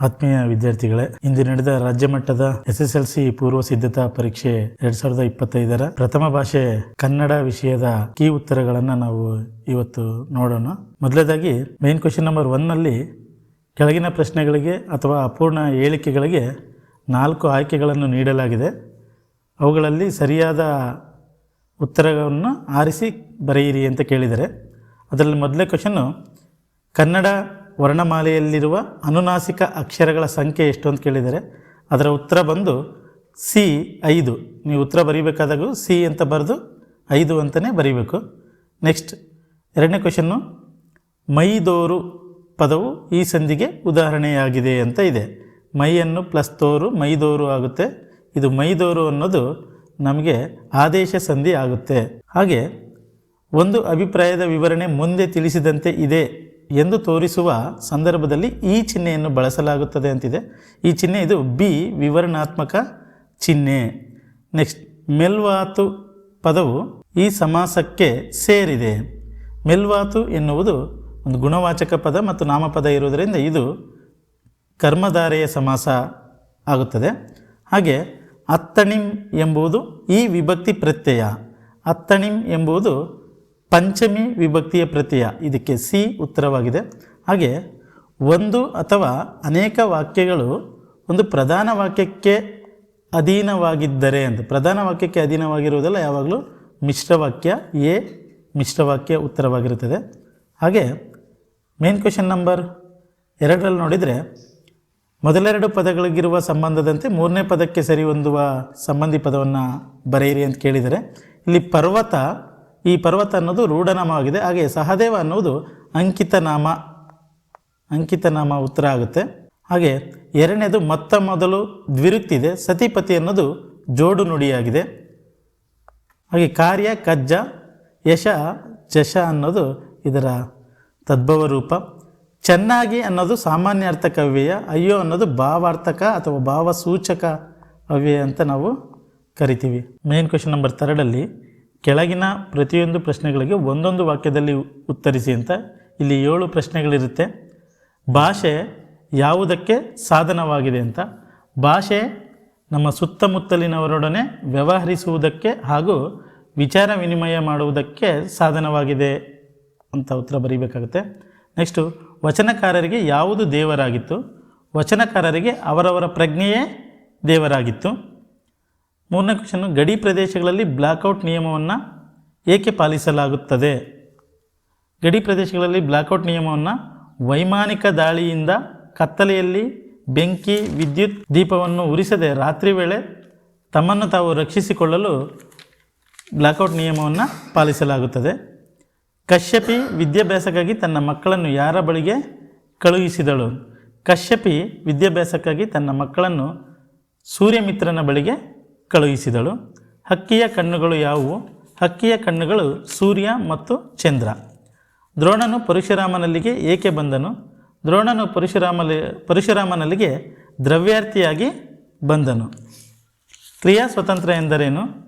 ಆತ್ಮೀಯ ವಿದ್ಯಾರ್ಥಿಗಳೇ, ಇಂದು ನಡೆದ ರಾಜ್ಯ ಮಟ್ಟದ ಎಸ್ ಎಸ್ ಎಲ್ ಸಿ ಪೂರ್ವ ಸಿದ್ಧತಾ ಪರೀಕ್ಷೆ ಎರಡ್ ಸಾವಿರದ ಇಪ್ಪತ್ತೈದರ ಪ್ರಥಮ ಭಾಷೆ ಕನ್ನಡ ವಿಷಯದ ಕೀ ಉತ್ತರಗಳನ್ನು ನಾವು ಇವತ್ತು ನೋಡೋಣ. ಮೊದಲನೇದಾಗಿ ಮೇನ್ ಕ್ವಶನ್ ನಂಬರ್ ಒನ್ನಲ್ಲಿ ಕೆಳಗಿನ ಪ್ರಶ್ನೆಗಳಿಗೆ ಅಥವಾ ಅಪೂರ್ಣ ಹೇಳಿಕೆಗಳಿಗೆ ನಾಲ್ಕು ಆಯ್ಕೆಗಳನ್ನು ನೀಡಲಾಗಿದೆ. ಅವುಗಳಲ್ಲಿ ಸರಿಯಾದ ಉತ್ತರವನ್ನು ಆರಿಸಿ ಬರೆಯಿರಿ ಅಂತ ಕೇಳಿದರೆ, ಅದರಲ್ಲಿ ಮೊದಲನೇ ಕ್ವಶನ್ನು ಕನ್ನಡ ವರ್ಣಮಾಲೆಯಲ್ಲಿರುವ ಅನುನಾಸಿಕ ಅಕ್ಷರಗಳ ಸಂಖ್ಯೆ ಎಷ್ಟು ಅಂತ ಕೇಳಿದರೆ, ಅದರ ಉತ್ತರ ಬಂದು ಸಿ ಐದು. ನೀವು ಉತ್ತರ ಬರೀಬೇಕಾದಾಗೂ ಸಿ ಅಂತ ಬರೆದು ಐದು ಅಂತಲೇ ಬರೀಬೇಕು. ನೆಕ್ಸ್ಟ್, ಎರಡನೇ ಕ್ವಶನ್ನು ಮೈದೋರು ಪದವು ಈ ಸಂಧಿಗೆ ಉದಾಹರಣೆಯಾಗಿದೆ ಅಂತ ಇದೆ. ಮೈಯನ್ನು ಪ್ಲಸ್ ತೋರು ಮೈದೋರು ಆಗುತ್ತೆ. ಇದು ಮೈದೋರು ಅನ್ನೋದು ನಮಗೆ ಆದೇಶ ಸಂಧಿ ಆಗುತ್ತೆ. ಹಾಗೆ, ಒಂದು ಅಭಿಪ್ರಾಯದ ವಿವರಣೆ ಮುಂದೆ ತಿಳಿಸಿದಂತೆ ಇದೆ ಎಂದು ತೋರಿಸುವ ಸಂದರ್ಭದಲ್ಲಿ ಈ ಚಿಹ್ನೆಯನ್ನು ಬಳಸಲಾಗುತ್ತದೆ ಅಂತಿದೆ. ಈ ಚಿಹ್ನೆ ಇದು ಬಿ ವಿವರಣಾತ್ಮಕ ಚಿಹ್ನೆ. ನೆಕ್ಸ್ಟ್ ಮೆಲ್ವಾತು ಪದವು ಈ ಸಮಾಸಕ್ಕೆ ಸೇರಿದೆ. ಮೆಲ್ವಾತು ಎನ್ನುವುದು ಒಂದು ಗುಣವಾಚಕ ಪದ ಮತ್ತು ನಾಮಪದ ಇರುವುದರಿಂದ ಇದು ಕರ್ಮಧಾರೆಯ ಸಮಾಸ ಆಗುತ್ತದೆ. ಹಾಗೆ ಅತ್ತಣಿಂ ಎಂಬುದು ಈ ವಿಭಕ್ತಿ ಪ್ರತ್ಯಯ. ಅತ್ತಣಿಂ ಎಂಬುದು ಪಂಚಮಿ ವಿಭಕ್ತಿಯ ಪ್ರತ್ಯಯ. ಇದಕ್ಕೆ ಸಿ ಉತ್ತರವಾಗಿದೆ. ಹಾಗೆ ಒಂದು ಅಥವಾ ಅನೇಕ ವಾಕ್ಯಗಳು ಒಂದು ಪ್ರಧಾನ ವಾಕ್ಯಕ್ಕೆ ಅಧೀನವಾಗಿದ್ದರೆ ಅಂತ. ಪ್ರಧಾನ ವಾಕ್ಯಕ್ಕೆ ಅಧೀನವಾಗಿರುವುದಲ್ಲ, ಯಾವಾಗಲೂ ಮಿಶ್ರವಾಕ್ಯ ಎ, ಮಿಶ್ರವಾಕ್ಯ ಉತ್ತರವಾಗಿರುತ್ತದೆ. ಹಾಗೆ ಮೇನ್ ಕ್ವೆಶನ್ ನಂಬರ್ ಎರಡರಲ್ಲಿ ನೋಡಿದರೆ, ಮೊದಲೆರಡು ಪದಗಳಿಗಿರುವ ಸಂಬಂಧದಂತೆ ಮೂರನೇ ಪದಕ್ಕೆ ಸರಿ ಹೊಂದುವ ಸಂಬಂಧಿ ಪದವನ್ನು ಬರೆಯಿರಿ ಅಂತ ಕೇಳಿದರೆ, ಇಲ್ಲಿ ಪರ್ವತ ಈ ಪರ್ವತ ಅನ್ನೋದು ರೂಢನಾಮವಾಗಿದೆ ಹಾಗೆ ಸಹದೇವ ಅನ್ನೋದು ಅಂಕಿತನಾಮ ಅಂಕಿತನಾಮ ಉತ್ತರ ಆಗುತ್ತೆ. ಹಾಗೆ ಎರಡನೇದು ಮತ್ತ ಮೊದಲು ದ್ವಿರುಕ್ತಿ ಇದೆ ಸತಿಪತಿ ಅನ್ನೋದು ಜೋಡು ನುಡಿಯಾಗಿದೆ. ಹಾಗೆ ಕಾರ್ಯ, ಕಜ್ಜ, ಯಶ, ಜಶ ಅನ್ನೋದು ಇದರ ತದ್ಭವ ರೂಪ. ಚೆನ್ನಾಗಿ ಅನ್ನೋದು ಸಾಮಾನ್ಯಾರ್ಥಕ ಅವ್ಯಯ ಅಯ್ಯೋ ಅನ್ನೋದು ಭಾವಾರ್ಥಕ ಅಥವಾ ಭಾವಸೂಚಕ ಅವ್ಯಯ ಅಂತ ನಾವು ಕರಿತೀವಿ. ಮೇನ್ ಕ್ವೆಶನ್ ನಂಬರ್ ತರ್ಡಲ್ಲಿ ಕೆಳಗಿನ ಪ್ರತಿಯೊಂದು ಪ್ರಶ್ನೆಗಳಿಗೆ ಒಂದೊಂದು ವಾಕ್ಯದಲ್ಲಿ ಉತ್ತರಿಸಿ ಅಂತ ಇಲ್ಲಿ ಏಳು ಪ್ರಶ್ನೆಗಳಿರುತ್ತೆ. ಭಾಷೆ ಯಾವುದಕ್ಕೆ ಸಾಧನವಾಗಿದೆ ಅಂತ. ಭಾಷೆ ನಮ್ಮ ಸುತ್ತಮುತ್ತಲಿನವರೊಡನೆ ವ್ಯವಹರಿಸುವುದಕ್ಕೆ ಹಾಗೂ ವಿಚಾರ ವಿನಿಮಯ ಮಾಡುವುದಕ್ಕೆ ಸಾಧನವಾಗಿದೆ ಅಂತ ಉತ್ತರ ಬರೀಬೇಕಾಗುತ್ತೆ. ನೆಕ್ಸ್ಟು, ವಚನಕಾರರಿಗೆ ಯಾವುದು ದೇವರಾಗಿತ್ತು? ವಚನಕಾರರಿಗೆ ಅವರವರ ಪ್ರಜ್ಞೆಯೇ ದೇವರಾಗಿತ್ತು. ಮೂರನೇ ಗಡಿ ಪ್ರದೇಶಗಳಲ್ಲಿ ಬ್ಲ್ಯಾಕ್ಔಟ್ ನಿಯಮವನ್ನು ಏಕೆ ಪಾಲಿಸಲಾಗುತ್ತದೆ? ಗಡಿ ಪ್ರದೇಶಗಳಲ್ಲಿ ಬ್ಲ್ಯಾಕ್ಔಟ್ ನಿಯಮವನ್ನು ವೈಮಾನಿಕ ದಾಳಿಯಿಂದ ಕತ್ತಲೆಯಲ್ಲಿ ಬೆಂಕಿ, ವಿದ್ಯುತ್ ದೀಪವನ್ನು ಉರಿಸದೆ ರಾತ್ರಿ ವೇಳೆ ತಮ್ಮನ್ನು ತಾವು ರಕ್ಷಿಸಿಕೊಳ್ಳಲು ಬ್ಲ್ಯಾಕ್ಔಟ್ ನಿಯಮವನ್ನು ಪಾಲಿಸಲಾಗುತ್ತದೆ. ಕಶ್ಯಪಿ ವಿದ್ಯಾಭ್ಯಾಸಕ್ಕಾಗಿ ತನ್ನ ಮಕ್ಕಳನ್ನು ಯಾರ ಬಳಿಗೆ ಕಳುಹಿಸಿದಳು? ಕಶ್ಯಪಿ ವಿದ್ಯಾಭ್ಯಾಸಕ್ಕಾಗಿ ತನ್ನ ಮಕ್ಕಳನ್ನು ಸೂರ್ಯಮಿತ್ರನ ಬಳಿಗೆ ಕಳುಹಿಸಿದಳು. ಹಕ್ಕಿಯ ಕಣ್ಣುಗಳು ಯಾವುವು? ಹಕ್ಕಿಯ ಕಣ್ಣುಗಳು ಸೂರ್ಯ ಮತ್ತು ಚಂದ್ರ. ದ್ರೋಣನು ಪರಶುರಾಮನಲ್ಲಿಗೆ ಏಕೆ ಬಂದನು? ದ್ರೋಣನು ಪರಶುರಾಮಲಿ ಪರಶುರಾಮನಲ್ಲಿಗೆ ದ್ರವ್ಯಾರ್ಥಿಯಾಗಿ ಬಂದನು. ಕ್ರಿಯಾ ಸ್ವತಂತ್ರ ಎಂದರೇನು?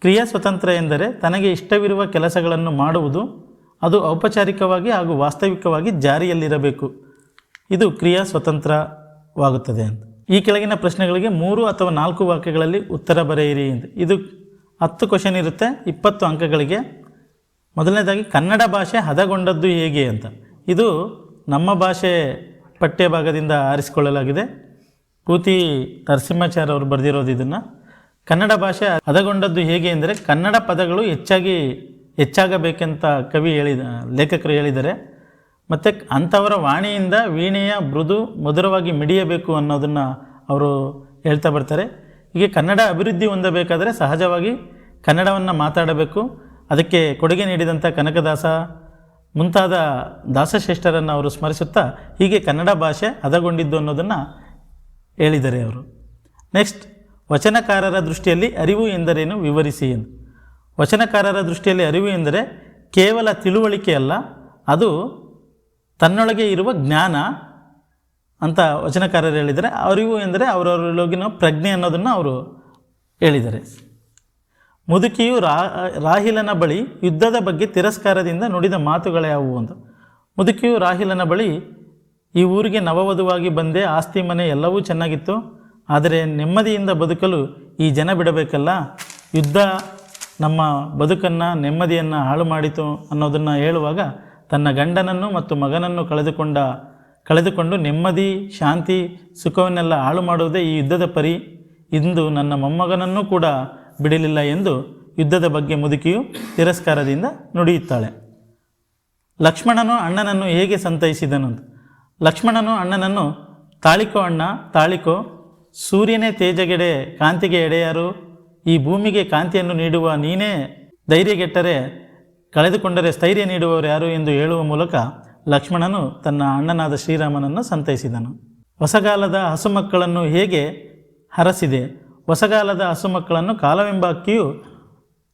ಕ್ರಿಯಾ ಸ್ವತಂತ್ರ ಎಂದರೆ ತನಗೆ ಇಷ್ಟವಿರುವ ಕೆಲಸಗಳನ್ನು ಮಾಡುವುದು, ಅದು ಔಪಚಾರಿಕವಾಗಿ ಹಾಗೂ ವಾಸ್ತವಿಕವಾಗಿ ಜಾರಿಯಲ್ಲಿರಬೇಕು. ಇದು ಕ್ರಿಯಾ ಸ್ವತಂತ್ರವಾಗುತ್ತದೆ ಅಂತ. ಈ ಕೆಳಗಿನ ಪ್ರಶ್ನೆಗಳಿಗೆ ಮೂರು ಅಥವಾ ನಾಲ್ಕು ವಾಕ್ಯಗಳಲ್ಲಿ ಉತ್ತರ ಬರೆಯಿರಿ ಎಂದು. ಇದು ಹತ್ತು ಕ್ವಶನ್ ಇರುತ್ತೆ, ಇಪ್ಪತ್ತು ಅಂಕಗಳಿಗೆ. ಮೊದಲನೇದಾಗಿ, ಕನ್ನಡ ಭಾಷೆ ಹದಗೊಂಡದ್ದು ಹೇಗೆ ಅಂತ. ಇದು ನಮ್ಮ ಭಾಷೆ ಪಠ್ಯ ಭಾಗದಿಂದ ಆರಿಸಿಕೊಳ್ಳಲಾಗಿದೆ. ಪೂತಿ ನರಸಿಂಹಾಚಾರ್ಯ ಅವರು ಬರೆದಿರೋದು ಇದನ್ನು. ಕನ್ನಡ ಭಾಷೆ ಹದಗೊಂಡದ್ದು ಹೇಗೆ ಅಂದರೆ, ಕನ್ನಡ ಪದಗಳು ಹೆಚ್ಚಾಗಿ ಹೆಚ್ಚಾಗಬೇಕೆಂತ ಕವಿ ಹೇಳಿದ, ಲೇಖಕರು ಹೇಳಿದ್ದಾರೆ. ಮತ್ತು ಅಂಥವರ ವಾಣಿಯಿಂದ ವೀಣೆಯ ಮೃದು ಮಧುರವಾಗಿ ಮಿಡಿಯಬೇಕು ಅನ್ನೋದನ್ನು ಅವರು ಹೇಳ್ತಾ ಬರ್ತಾರೆ. ಹೀಗೆ ಕನ್ನಡ ಅಭಿವೃದ್ಧಿ ಹೊಂದಬೇಕಾದರೆ ಸಹಜವಾಗಿ ಕನ್ನಡವನ್ನು ಮಾತಾಡಬೇಕು. ಅದಕ್ಕೆ ಕೊಡುಗೆ ನೀಡಿದಂಥ ಕನಕದಾಸ, ಮುಂತಾದ ದಾಸಶ್ರೇಷ್ಠರನ್ನು ಅವರು ಸ್ಮರಿಸುತ್ತಾ ಹೀಗೆ ಕನ್ನಡ ಭಾಷೆ ಹದಗೊಂಡಿದ್ದು ಅನ್ನೋದನ್ನು ಹೇಳಿದ್ದಾರೆ ಅವರು. ನೆಕ್ಸ್ಟ್, ವಚನಕಾರರ ದೃಷ್ಟಿಯಲ್ಲಿ ಅರಿವು ಎಂದರೇನು? ವಿವರಿಸಿ ಎಂದು ವಚನಕಾರರ ದೃಷ್ಟಿಯಲ್ಲಿ ಅರಿವು ಎಂದರೆ ಕೇವಲ ತಿಳುವಳಿಕೆ ಅಲ್ಲ, ಅದು ತನ್ನೊಳಗೆ ಇರುವ ಜ್ಞಾನ ಅಂತ ವಚನಕಾರರು ಹೇಳಿದರೆ ಅರಿವು ಎಂದರೆ ಅವರವರೊಳಗಿನ ಪ್ರಜ್ಞೆ ಅನ್ನೋದನ್ನು ಅವರು ಹೇಳಿದ್ದಾರೆ ಮುದುಕಿಯು ರಾ, ರಾಹಿಲನ ಬಳಿ ಯುದ್ಧದ ಬಗ್ಗೆ ತಿರಸ್ಕಾರದಿಂದ ನುಡಿದ ಮಾತುಗಳ್ಯಾವುವು ಅಂತ. ಮುದುಕಿಯು ರಾಹಿಲನ ಬಳಿ, ಈ ಊರಿಗೆ ನವವಧುವಾಗಿ ಬಂದೆ ಆಸ್ತಿ ಮನೆ ಎಲ್ಲವೂ ಚೆನ್ನಾಗಿತ್ತು, ಆದರೆ ನೆಮ್ಮದಿಯಿಂದ ಬದುಕಲು ಈ ಜನ ಬಿಡಬೇಕಲ್ಲ, ಯುದ್ಧ ನಮ್ಮ ಬದುಕನ್ನು ನೆಮ್ಮದಿಯನ್ನು ಹಾಳು ಮಾಡಿತು ಅನ್ನೋದನ್ನು ಹೇಳುವಾಗ ತನ್ನ ಗಂಡನನ್ನು ಮತ್ತು ಮಗನನ್ನು ಕಳೆದುಕೊಂಡ, ಕಳೆದುಕೊಂಡು ನೆಮ್ಮದಿ, ಶಾಂತಿ, ಸುಖವನ್ನೆಲ್ಲ ಹಾಳು ಮಾಡುವುದೇ ಈ ಯುದ್ಧದ ಪರಿ ಇಂದು ನನ್ನ ಮೊಮ್ಮಗನನ್ನೂ ಕೂಡ ಬಿಡಲಿಲ್ಲ ಎಂದು ಯುದ್ಧದ ಬಗ್ಗೆ ಮುದುಕಿಯು ತಿರಸ್ಕಾರದಿಂದ ನುಡಿಯುತ್ತಾಳೆ ಲಕ್ಷ್ಮಣನು ಅಣ್ಣನನ್ನು ಹೇಗೆ ಸಂತೈಸಿದನು. ಲಕ್ಷ್ಮಣನು ಅಣ್ಣನನ್ನು, ತಾಳಿಕೋ ಅಣ್ಣ, ತಾಳಿಕೋ, ಸೂರ್ಯನೇ ತೇಜಗೆಡೆ, ಕಾಂತಿಗೆ ಎಡೆಯಾರು, ಈ ಭೂಮಿಗೆ ಕಾಂತಿಯನ್ನು ನೀಡುವ ನೀನೇ ಧೈರ್ಯಗೆಟ್ಟರೆ ಕಳೆದುಕೊಂಡರೆ ಸ್ಥೈರ್ಯ ನೀಡುವವರು ಯಾರು ಎಂದು ಹೇಳುವ ಮೂಲಕ ಲಕ್ಷ್ಮಣನು ತನ್ನ ಅಣ್ಣನಾದ ಶ್ರೀರಾಮನನ್ನು ಸಂತೈಸಿದನು. ಹೊಸಗಾಲದ ಹಸುಮಕ್ಕಳನ್ನು ಹೇಗೆ ಹರಸಿದೆ? ಹೊಸಗಾಲದ ಹಸುಮಕ್ಕಳನ್ನು ಕಾಲವೆಂಬ ಅಕ್ಕಿಯು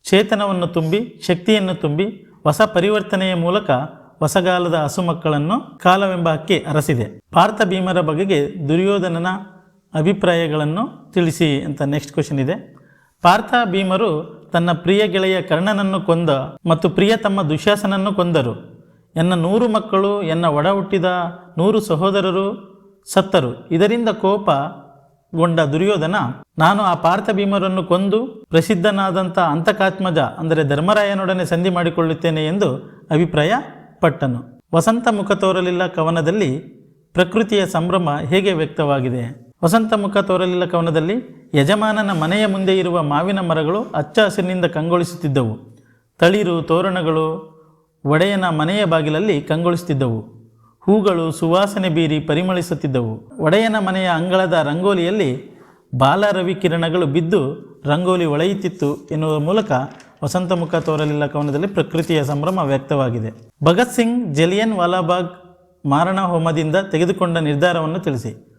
ಚೇತನವನ್ನು ತುಂಬಿ, ಶಕ್ತಿಯನ್ನು ತುಂಬಿ, ಹೊಸ ಪರಿವರ್ತನೆಯ ಮೂಲಕ ಹೊಸಗಾಲದ ಹಸುಮಕ್ಕಳನ್ನು ಕಾಲವೆಂಬ ಅಕ್ಕಿ ಅರಸಿದೆ ಪಾರ್ಥ ಭೀಮರ ಬಗೆಗೆ ದುರ್ಯೋಧನನ ಅಭಿಪ್ರಾಯಗಳನ್ನು ತಿಳಿಸಿ ಅಂತ ನೆಕ್ಸ್ಟ್ ಕ್ವಶನ್ ಇದೆ. ಪಾರ್ಥ ಭೀಮರು ತನ್ನ ಪ್ರಿಯ ಗೆಳೆಯ ಕರ್ಣನನ್ನು ಕೊಂದ ಮತ್ತು ಪ್ರಿಯ ತಮ್ಮ ದುಶ್ಯಾಸನನ್ನು ಕೊಂದರು. ಎನ್ನ ನೂರು ಮಕ್ಕಳು, ಎನ್ನ ಒಡ ಹುಟ್ಟಿದ ನೂರು ಸಹೋದರರು ಸತ್ತರು. ಇದರಿಂದ ಕೋಪಗೊಂಡ ದುರ್ಯೋಧನ, ನಾನು ಆ ಪಾರ್ಥ ಭೀಮರನ್ನು ಕೊಂದು ಪ್ರಸಿದ್ಧನಾದಂಥ ಅಂತಕಾತ್ಮಜ, ಅಂದರೆ ಧರ್ಮರಾಯನೊಡನೆ ಸಂಧಿ ಮಾಡಿಕೊಳ್ಳುತ್ತೇನೆ ಎಂದು ಅಭಿಪ್ರಾಯ ಪಟ್ಟನು ವಸಂತ ಮುಖ ತೋರಲಿಲ್ಲ ಕವನದಲ್ಲಿ ಪ್ರಕೃತಿಯ ಸಂಭ್ರಮ ಹೇಗೆ ವ್ಯಕ್ತವಾಗಿದೆ? ವಸಂತ ಮುಖ ತೋರಲಿಲ್ಲ ಕವನದಲ್ಲಿ. ಯಜಮಾನನ ಮನೆಯ ಮುಂದೆ ಇರುವ ಮಾವಿನ ಮರಗಳು ಹಚ್ಚ ಹಸಿರಿನಿಂದ ಕಂಗೊಳಿಸುತ್ತಿದ್ದವು. ತಳಿರು, ತೋರಣಗಳು ಒಡೆಯನ ಮನೆಯ ಬಾಗಿಲಲ್ಲಿ ಕಂಗೊಳಿಸುತ್ತಿದ್ದವು. ಹೂಗಳು ಸುವಾಸನೆ ಬೀರಿ ಪರಿಮಳಿಸುತ್ತಿದ್ದವು. ಒಡೆಯನ ಮನೆಯ ಅಂಗಳದ ರಂಗೋಲಿಯಲ್ಲಿ ಬಾಲರವಿ ಕಿರಣಗಳು ಬಿದ್ದು ರಂಗೋಲಿ ಒಳೆಯುತ್ತಿತ್ತು ಎನ್ನುವ ಮೂಲಕ ವಸಂತ ಮುಖ ತೋರಲಿಲ್ಲ ಕವನದಲ್ಲಿ ಪ್ರಕೃತಿಯ ಸಂಭ್ರಮ ವ್ಯಕ್ತವಾಗಿದೆ. ಭಗತ್ ಸಿಂಗ್ ಜಲಿಯನ್ ವಾಲಾಬಾಗ್ ಮಾರಣ ಹೋಮದಿಂದ ತೆಗೆದುಕೊಂಡ ನಿರ್ಧಾರವನ್ನು ತಿಳಿಸಿ.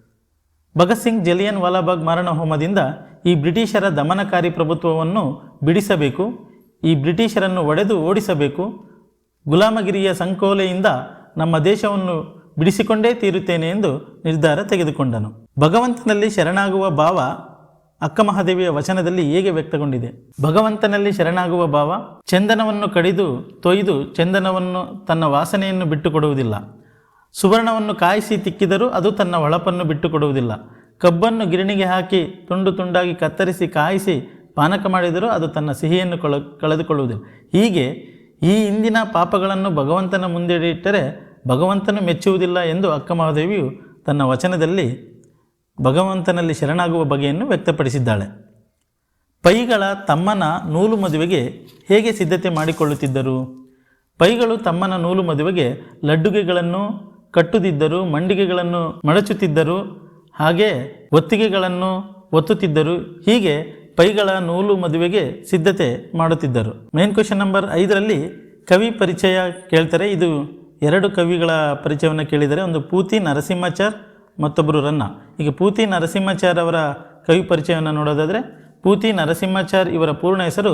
ಭಗತ್ ಸಿಂಗ್ ಜಲಿಯನ್ ವಾಲಾಬಾಗ್ ಮಾರಣ ಹೋಮದಿಂದ ಈ ಬ್ರಿಟಿಷರ ದಮನಕಾರಿ ಪ್ರಭುತ್ವವನ್ನು ಬಿಡಿಸಬೇಕು, ಈ ಬ್ರಿಟಿಷರನ್ನು ಒಡೆದು ಓಡಿಸಬೇಕು. ಗುಲಾಮಗಿರಿಯ ಸಂಕೋಲೆಯಿಂದ ನಮ್ಮ ದೇಶವನ್ನು ಬಿಡಿಸಿಕೊಂಡೇ ತೀರುತ್ತೇನೆ ಎಂದು ನಿರ್ಧಾರ ತೆಗೆದುಕೊಂಡನು. ಭಗವಂತನಲ್ಲಿ ಶರಣಾಗುವ ಭಾವ ಅಕ್ಕ ಮಹಾದೇವಿಯ ವಚನದಲ್ಲಿ ಹೇಗೆ ವ್ಯಕ್ತಗೊಂಡಿದೆ? ಭಗವಂತನಲ್ಲಿ ಶರಣಾಗುವ ಭಾವ, ಚಂದನವನ್ನು ಕಡಿದು ತೊಯ್ದು ಚಂದನವನ್ನು ತನ್ನ ವಾಸನೆಯನ್ನು ಬಿಟ್ಟುಕೊಡುವುದಿಲ್ಲ. ಸುವರ್ಣವನ್ನು ಕಾಯಿಸಿ ತಿಕ್ಕಿದರೂ ಅದು ತನ್ನ ಹೊಳಪನ್ನು ಬಿಟ್ಟುಕೊಡುವುದಿಲ್ಲ. ಕಬ್ಬನ್ನು ಗಿರಣಿಗೆ ಹಾಕಿ ತುಂಡು ತುಂಡಾಗಿ ಕತ್ತರಿಸಿ ಕಾಯಿಸಿ ಪಾನಕ ಮಾಡಿದರೂ ಅದು ತನ್ನ ಸಿಹಿಯನ್ನು ಕಳ, ಕಳೆದುಕೊಳ್ಳುವುದಿಲ್ಲ. ಹೀಗೆ ಈ ಇಂದಿನ ಪಾಪಗಳನ್ನು ಭಗವಂತನ ಮುಂದೆ ಇಟ್ಟರೆ ಭಗವಂತನು ಮೆಚ್ಚುವುದಿಲ್ಲ ಎಂದು ಅಕ್ಕ ಮಹಾದೇವಿಯು ತನ್ನ ವಚನದಲ್ಲಿ ಭಗವಂತನಲ್ಲಿ ಶರಣಾಗುವ ಬಗೆಯನ್ನು ವ್ಯಕ್ತಪಡಿಸಿದ್ದಾಳೆ. ಪೈಗಳ ತಮ್ಮನ ನೂಲು ಮದುವೆಗೆ ಹೇಗೆ ಸಿದ್ಧತೆ ಮಾಡಿಕೊಳ್ಳುತ್ತಿದ್ದರು? ಪೈಗಳು ತಮ್ಮನ ನೂಲು ಮದುವೆಗೆ ಲಡ್ಡುಗೆಗಳನ್ನು ಕಟ್ಟುತ್ತಿದ್ದರು ಮಂಡಿಗೆಗಳನ್ನು ಮಡಚುತ್ತಿದ್ದರು, ಹಾಗೆ ಒತ್ತಿಗೆಗಳನ್ನು ಒತ್ತುತ್ತಿದ್ದರು, ಹೀಗೆ ಪೈಗಳ ನೂಲು ಮದುವೆಗೆ ಸಿದ್ಧತೆ ಮಾಡುತ್ತಿದ್ದರು. ಮೇನ್ ಕ್ವಶನ್ ನಂಬರ್ ಐದರಲ್ಲಿ ಕವಿ ಪರಿಚಯ ಕೇಳ್ತಾರೆ. ಇದು ಎರಡು ಕವಿಗಳ ಪರಿಚಯವನ್ನು ಕೇಳಿದರೆ, ಒಂದು ಪೂತಿ ನರಸಿಂಹಾಚಾರ್, ಮತ್ತೊಬ್ಬರು ರನ್ನ. ಈಗ ಪೂತಿ ನರಸಿಂಹಾಚಾರ್ ಅವರ ಕವಿ ಪರಿಚಯವನ್ನು ನೋಡೋದಾದರೆ, ಪೂತಿ ನರಸಿಂಹಾಚಾರ್ ಇವರ ಪೂರ್ಣ ಹೆಸರು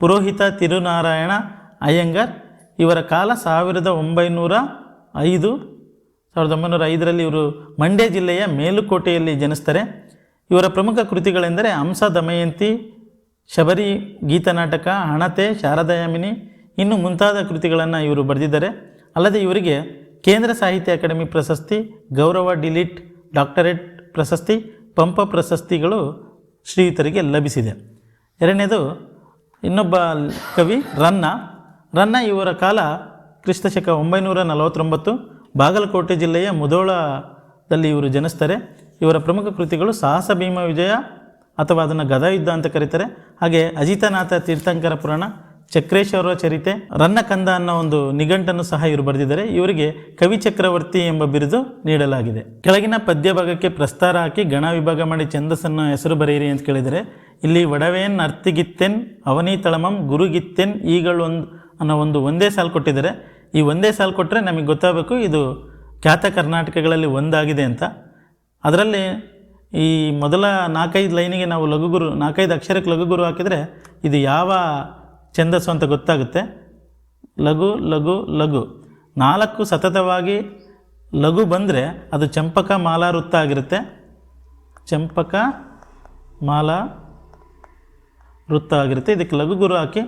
ಪುರೋಹಿತ ತಿರುನಾರಾಯಣ ಅಯ್ಯಂಗಾರ್. ಇವರ ಕಾಲ ಸಾವಿರದ ಒಂಬೈನೂರ ಐದು ಸಾವಿರದ ಒಂಬೈನೂರ ಐದರಲ್ಲಿ ಇವರು ಮಂಡ್ಯ ಜಿಲ್ಲೆಯ ಮೇಲುಕೋಟೆಯಲ್ಲಿ ಜನಿಸ್ತಾರೆ. ಇವರ ಪ್ರಮುಖ ಕೃತಿಗಳೆಂದರೆ ಹಂಸ, ದಮಯಂತಿ, ಶಬರಿ ಗೀತನಾಟಕ ಹಣತೆ, ಶಾರದಾಯಾಮಿನಿ ಇನ್ನು ಮುಂತಾದ ಕೃತಿಗಳನ್ನು ಇವರು ಬರೆದಿದ್ದಾರೆ. ಅಲ್ಲದೆ ಇವರಿಗೆ ಕೇಂದ್ರ ಸಾಹಿತ್ಯ ಅಕಾಡೆಮಿ ಪ್ರಶಸ್ತಿ, ಗೌರವ ಡಿಲಿಟ್ ಡಾಕ್ಟರೇಟ್ ಪ್ರಶಸ್ತಿ, ಪಂಪ ಪ್ರಶಸ್ತಿಗಳು ಶ್ರೀಯುತರಿಗೆ ಲಭಿಸಿದೆ. ಎರಡನೇದು ಇನ್ನೊಬ್ಬ ಕವಿ ರನ್ನ. ರನ್ನ ಇವರ ಕಾಲ ಕ್ರಿಸ್ತಶಕ ಒಂಬೈನೂರ ನಲವತ್ತೊಂಬತ್ತು. ಬಾಗಲಕೋಟೆ ಜಿಲ್ಲೆಯ ಮುಧೋಳದಲ್ಲಿ ಇವರು ಜನಿಸ್ತಾರೆ. ಇವರ ಪ್ರಮುಖ ಕೃತಿಗಳು ಸಾಹಸ ಭೀಮ ವಿಜಯ ಅಥವಾ ಅದನ್ನು ಗದಾಯುದ್ಧ ಅಂತ ಕರೀತಾರೆ. ಹಾಗೆ ಅಜಿತನಾಥ ತೀರ್ಥಂಕರ ಪುರಾಣ ಚಕ್ರೇಶ್ವರ ಚರಿತೆ, ರನ್ನಕಂದ ಅನ್ನೋ ಒಂದು ನಿಘಂಟನ್ನು ಸಹ ಇವರು ಬರೆದಿದ್ದಾರೆ. ಇವರಿಗೆ ಕವಿ ಚಕ್ರವರ್ತಿ ಎಂಬ ಬಿರುದು ನೀಡಲಾಗಿದೆ. ಕೆಳಗಿನ ಪದ್ಯ ಭಾಗಕ್ಕೆ ಪ್ರಸ್ತಾರ ಹಾಕಿ ಗಣ ವಿಭಾಗ ಮಾಡಿ ಛಂದಸ್ಸನ್ನು ಹೆಸರು ಬರೆಯಿರಿ ಅಂತ ಕೇಳಿದರೆ, ಇಲ್ಲಿ ಒಡವೇನ್ ಅರ್ತಿಗಿತ್ತೆನ್, ಅವನಿ ತಳಮಂ ಗುರುಗಿತ್ತೆನ್ ಈಗಳು ಒಂದು ಅನ್ನೋ ಒಂದು ಒಂದೇ ಸಾಲು ಕೊಟ್ಟಿದ್ದಾರೆ. ಈ ಒಂದೇ ಸಾಲು ಕೊಟ್ಟರೆ ನಮಗೆ ಗೊತ್ತಾಗಬೇಕು ಇದು ಖ್ಯಾತ ಕರ್ನಾಟಕಗಳಲ್ಲಿ ಒಂದಾಗಿದೆ ಅಂತ. ಅದರಲ್ಲಿ ಈ ಮೊದಲ ನಾಲ್ಕೈದು ಲೈನಿಗೆ ನಾವು ಲಘುಗುರು ನಾಲ್ಕೈದು ಅಕ್ಷರಕ್ಕೆ ಲಘುಗುರು ಹಾಕಿದರೆ ಇದು ಯಾವ ಛಂದಸ್ಸು ಅಂತ ಗೊತ್ತಾಗುತ್ತೆ. ಲಘು ಲಘು ಲಘು. ನಾಲ್ಕು ಸತತವಾಗಿ ಲಘು ಬಂದರೆ ಅದು ಚಂಪಕ ಮಾಲಾ ವೃತ್ತ ಆಗಿರುತ್ತೆ. ಚಂಪಕ ಮಾಲಾ ವೃತ್ತ ಆಗಿರುತ್ತೆ. ಇದಕ್ಕೆ ಲಘು ಗುರು ಹಾಕಿ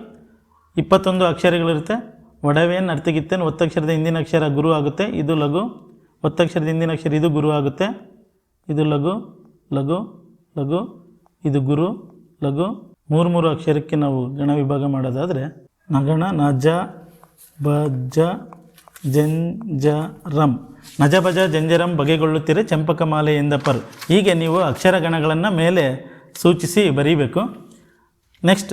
ಇಪ್ಪತ್ತೊಂದು ಅಕ್ಷರಗಳಿರುತ್ತೆ. ಒಡವೇನ್ ಅರ್ಥಗಿತ್ತೇನು ಒತ್ತಕ್ಷರದ ಹಿಂದಿನ ಅಕ್ಷರ ಗುರು ಆಗುತ್ತೆ, ಇದು ಲಘು. ಒತ್ತಕ್ಷರದ ಹಿಂದಿನ ಅಕ್ಷರ ಇದು ಗುರು ಆಗುತ್ತೆ. ಇದು ಲಘು ಲಘು ಲಘು. ಇದು ಗುರು, ಲಘು. ಮೂರು ಮೂರು ಅಕ್ಷರಕ್ಕೆ ನಾವು ಗಣ ವಿಭಾಗ ಮಾಡೋದಾದರೆ ನಗಣ, ನಜ, ಬಜ, ಜಂಜರಂ. ನಜ, ಬಜ, ಜಂಜರಂ ಚಂಪಕ ಮಾಲೆ ಎಂದ ಪರ್. ಹೀಗೆ ನೀವು ಅಕ್ಷರ ಗಣಗಳನ್ನು ಮೇಲೆ ಸೂಚಿಸಿ ಬರೀಬೇಕು. ನೆಕ್ಸ್ಟ್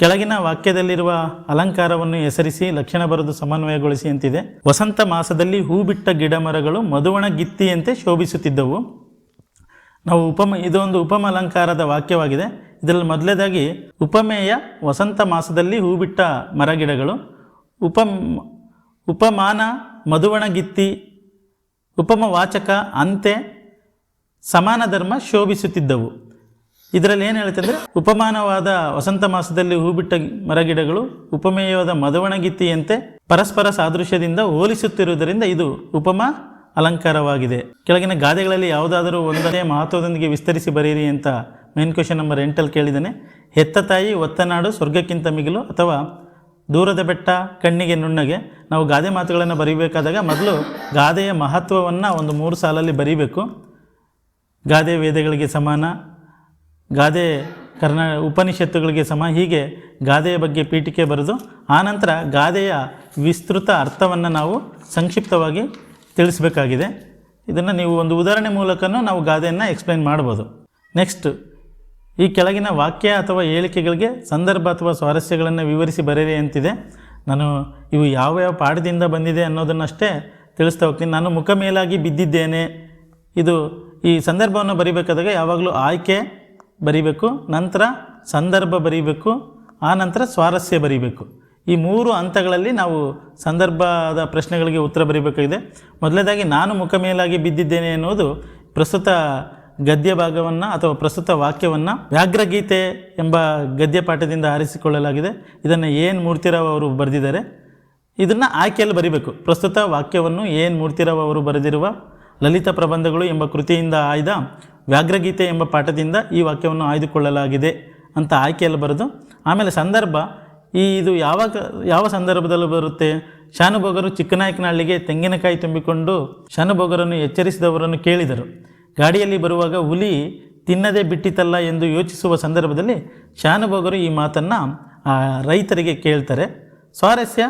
ಕೆಳಗಿನ ವಾಕ್ಯದಲ್ಲಿರುವ ಅಲಂಕಾರವನ್ನು ಹೆಸರಿಸಿ ಲಕ್ಷಣ ಬರೆದು ಸಮನ್ವಯಗೊಳಿಸಿ ಅಂತಿದೆ. ವಸಂತ ಮಾಸದಲ್ಲಿ ಹೂ ಬಿಟ್ಟ ಗಿಡ ಮರಗಳು ಮಧುವಣ ಗಿತ್ತಿಯಂತೆ ಶೋಭಿಸುತ್ತಿದ್ದವು. ನಾವು ಉಪಮ, ಇದೊಂದು ಉಪಮ ಅಲಂಕಾರದ ವಾಕ್ಯವಾಗಿದೆ. ಇದರಲ್ಲಿ ಮೊದಲೇದಾಗಿ ಉಪಮೇಯ ವಸಂತ ಮಾಸದಲ್ಲಿ ಹೂ ಬಿಟ್ಟ ಮರಗಿಡಗಳು. ಉಪ ಉಪಮಾನ ಮಧುವಣಗಿತ್ತಿ ಉಪಮವಾಚಕ ಅಂತೆ ಸಮಾನ ಧರ್ಮ ಶೋಭಿಸುತ್ತಿದ್ದವು. ಇದರಲ್ಲಿ ಏನು ಹೇಳ್ತಂದ್ರೆ, ಉಪಮಾನವಾದ ವಸಂತ ಮಾಸದಲ್ಲಿ ಹೂ ಬಿಟ್ಟ ಮರಗಿಡಗಳು ಉಪಮೇಯವಾದ ಮಧುವಣಗಿತ್ತಿಯಂತೆ ಪರಸ್ಪರ ಸಾದೃಶ್ಯದಿಂದ ಹೋಲಿಸುತ್ತಿರುವುದರಿಂದ ಇದು ಉಪಮ ಅಲಂಕಾರವಾಗಿದೆ. ಕೆಳಗಿನ ಗಾದೆಗಳಲ್ಲಿ ಯಾವುದಾದರೂ ಒಂದನೇ ಮಹತ್ವದೊಂದಿಗೆ ವಿಸ್ತರಿಸಿ ಬರೆಯಿರಿ ಅಂತ ಮೇನ್ ಕ್ವಶನ್ ನಂಬರ್ ಎಂಟಲ್ಲಿ ಕೇಳಿದ್ದಾನೆ. ಹೆತ್ತ ತಾಯಿ ಒತ್ತನಾಡು ಸ್ವರ್ಗಕ್ಕಿಂತ ಮಿಗಿಲು ಅಥವಾ ದೂರದ ಬೆಟ್ಟ, ಕಣ್ಣಿಗೆ ನುಣ್ಣಗೆ ನಾವು ಗಾದೆ ಮಾತುಗಳನ್ನು ಬರೀಬೇಕಾದಾಗ ಮೊದಲು ಗಾದೆಯ ಮಹತ್ವವನ್ನು ಒಂದು ಮೂರು ಸಾಲಲ್ಲಿ ಬರೀಬೇಕು. ಗಾದೆ ವೇದಗಳಿಗೆ ಸಮಾನ ಗಾದೆ ಕರ್ನಾ ಉಪನಿಷತ್ತುಗಳಿಗೆ ಸಮ ಹೀಗೆ ಗಾದೆಯ ಬಗ್ಗೆ ಪೀಠಿಕೆ ಬರೆದು ಆನಂತರ ಗಾದೆಯ ವಿಸ್ತೃತ ಅರ್ಥವನ್ನು ನಾವು ಸಂಕ್ಷಿಪ್ತವಾಗಿ ತಿಳಿಸಬೇಕಾಗಿದೆ. ಇದನ್ನು ನೀವು ಒಂದು ಉದಾಹರಣೆ ಮೂಲಕನೂ ನಾವು ಗಾದೆಯನ್ನು ಎಕ್ಸ್ಪ್ಲೈನ್ ಮಾಡ್ಬೋದು. ನೆಕ್ಸ್ಟ್ ಈ ಕೆಳಗಿನ ವಾಕ್ಯ ಅಥವಾ ಹೇಳಿಕೆಗಳಿಗೆ ಸಂದರ್ಭ ಅಥವಾ ಸ್ವಾರಸ್ಯಗಳನ್ನು ವಿವರಿಸಿ ಬರೆಯಿರಿ ಅಂತಿದೆ. ನಾನು ಇವು ಯಾವ ಯಾವ ಪಾಠದಿಂದ ಬಂದಿದೆ ಅನ್ನೋದನ್ನಷ್ಟೇ ತಿಳಿಸ್ತಾ ಹೋಗ್ತೀನಿ. ನಾನು ಮುಖ ಮೇಲಾಗಿ ಬಿದ್ದಿದ್ದೇನೆ. ಇದು ಈ ಸಂದರ್ಭವನ್ನು ಬರಿಬೇಕಾದಾಗ ಯಾವಾಗಲೂ ಆಯ್ಕೆ ಬರಿಬೇಕು, ನಂತರ ಸಂದರ್ಭ ಬರೀಬೇಕು, ಆ ನಂತರ ಸ್ವಾರಸ್ಯ ಬರೀಬೇಕು. ಈ ಮೂರು ಹಂತಗಳಲ್ಲಿ ನಾವು ಸಂದರ್ಭದ ಪ್ರಶ್ನೆಗಳಿಗೆ ಉತ್ತರ ಬರೀಬೇಕಾಗಿದೆ. ಮೊದಲನೇದಾಗಿ, ನಾನು ಮುಖ ಮೇಲಾಗಿ ಬಿದ್ದಿದ್ದೇನೆ ಎನ್ನುವುದು ಪ್ರಸ್ತುತ ಗದ್ಯ ಭಾಗವನ್ನು ಅಥವಾ ಪ್ರಸ್ತುತ ವಾಕ್ಯವನ್ನು ವ್ಯಾಘ್ರಗೀತೆ ಎಂಬ ಗದ್ಯ ಪಾಠದಿಂದ ಆರಿಸಿಕೊಳ್ಳಲಾಗಿದೆ. ಇದನ್ನು ಏನು ಮೂರ್ತಿರಾವ್ ಅವರು ಬರೆದಿದ್ದಾರೆ? ಇದನ್ನು ಆಯ್ಕೆಯಲ್ಲಿ ಬರಿಬೇಕು. ಪ್ರಸ್ತುತ ವಾಕ್ಯವನ್ನು ಏನು ಮೂರ್ತಿರಾವ್ ಅವರು ಬರೆದಿರುವ ಲಲಿತ ಪ್ರಬಂಧಗಳು ಎಂಬ ಕೃತಿಯಿಂದ ಆಯ್ದ ವ್ಯಾಘ್ರಗೀತೆ ಎಂಬ ಪಾಠದಿಂದ ಈ ವಾಕ್ಯವನ್ನು ಆಯ್ದುಕೊಳ್ಳಲಾಗಿದೆ ಅಂತ ಆಯ್ಕೆಯಲ್ಲಿ ಬರೆದು, ಆಮೇಲೆ ಸಂದರ್ಭ, ಈ ಇದು ಯಾವಾಗ, ಯಾವ ಸಂದರ್ಭದಲ್ಲಿ ಬರುತ್ತೆ? ಶಾನುಭೋಗರು ಚಿಕ್ಕನಾಯಕನಹಳ್ಳಿಗೆ ತೆಂಗಿನಕಾಯಿ ತುಂಬಿಕೊಂಡು ಶಾನುಭೋಗರನ್ನು ಎಚ್ಚರಿಸಿದವರನ್ನು ಕೇಳಿದರು. ಗಾಡಿಯಲ್ಲಿ ಬರುವಾಗ ಹುಲಿ ತಿನ್ನದೇ ಬಿಟ್ಟಿತಲ್ಲ ಎಂದು ಯೋಚಿಸುವ ಸಂದರ್ಭದಲ್ಲಿ ಶಾನುಭೋಗರು ಈ ಮಾತನ್ನು ರೈತರಿಗೆ ಕೇಳ್ತಾರೆ. ಸ್ವಾರಸ್ಯ,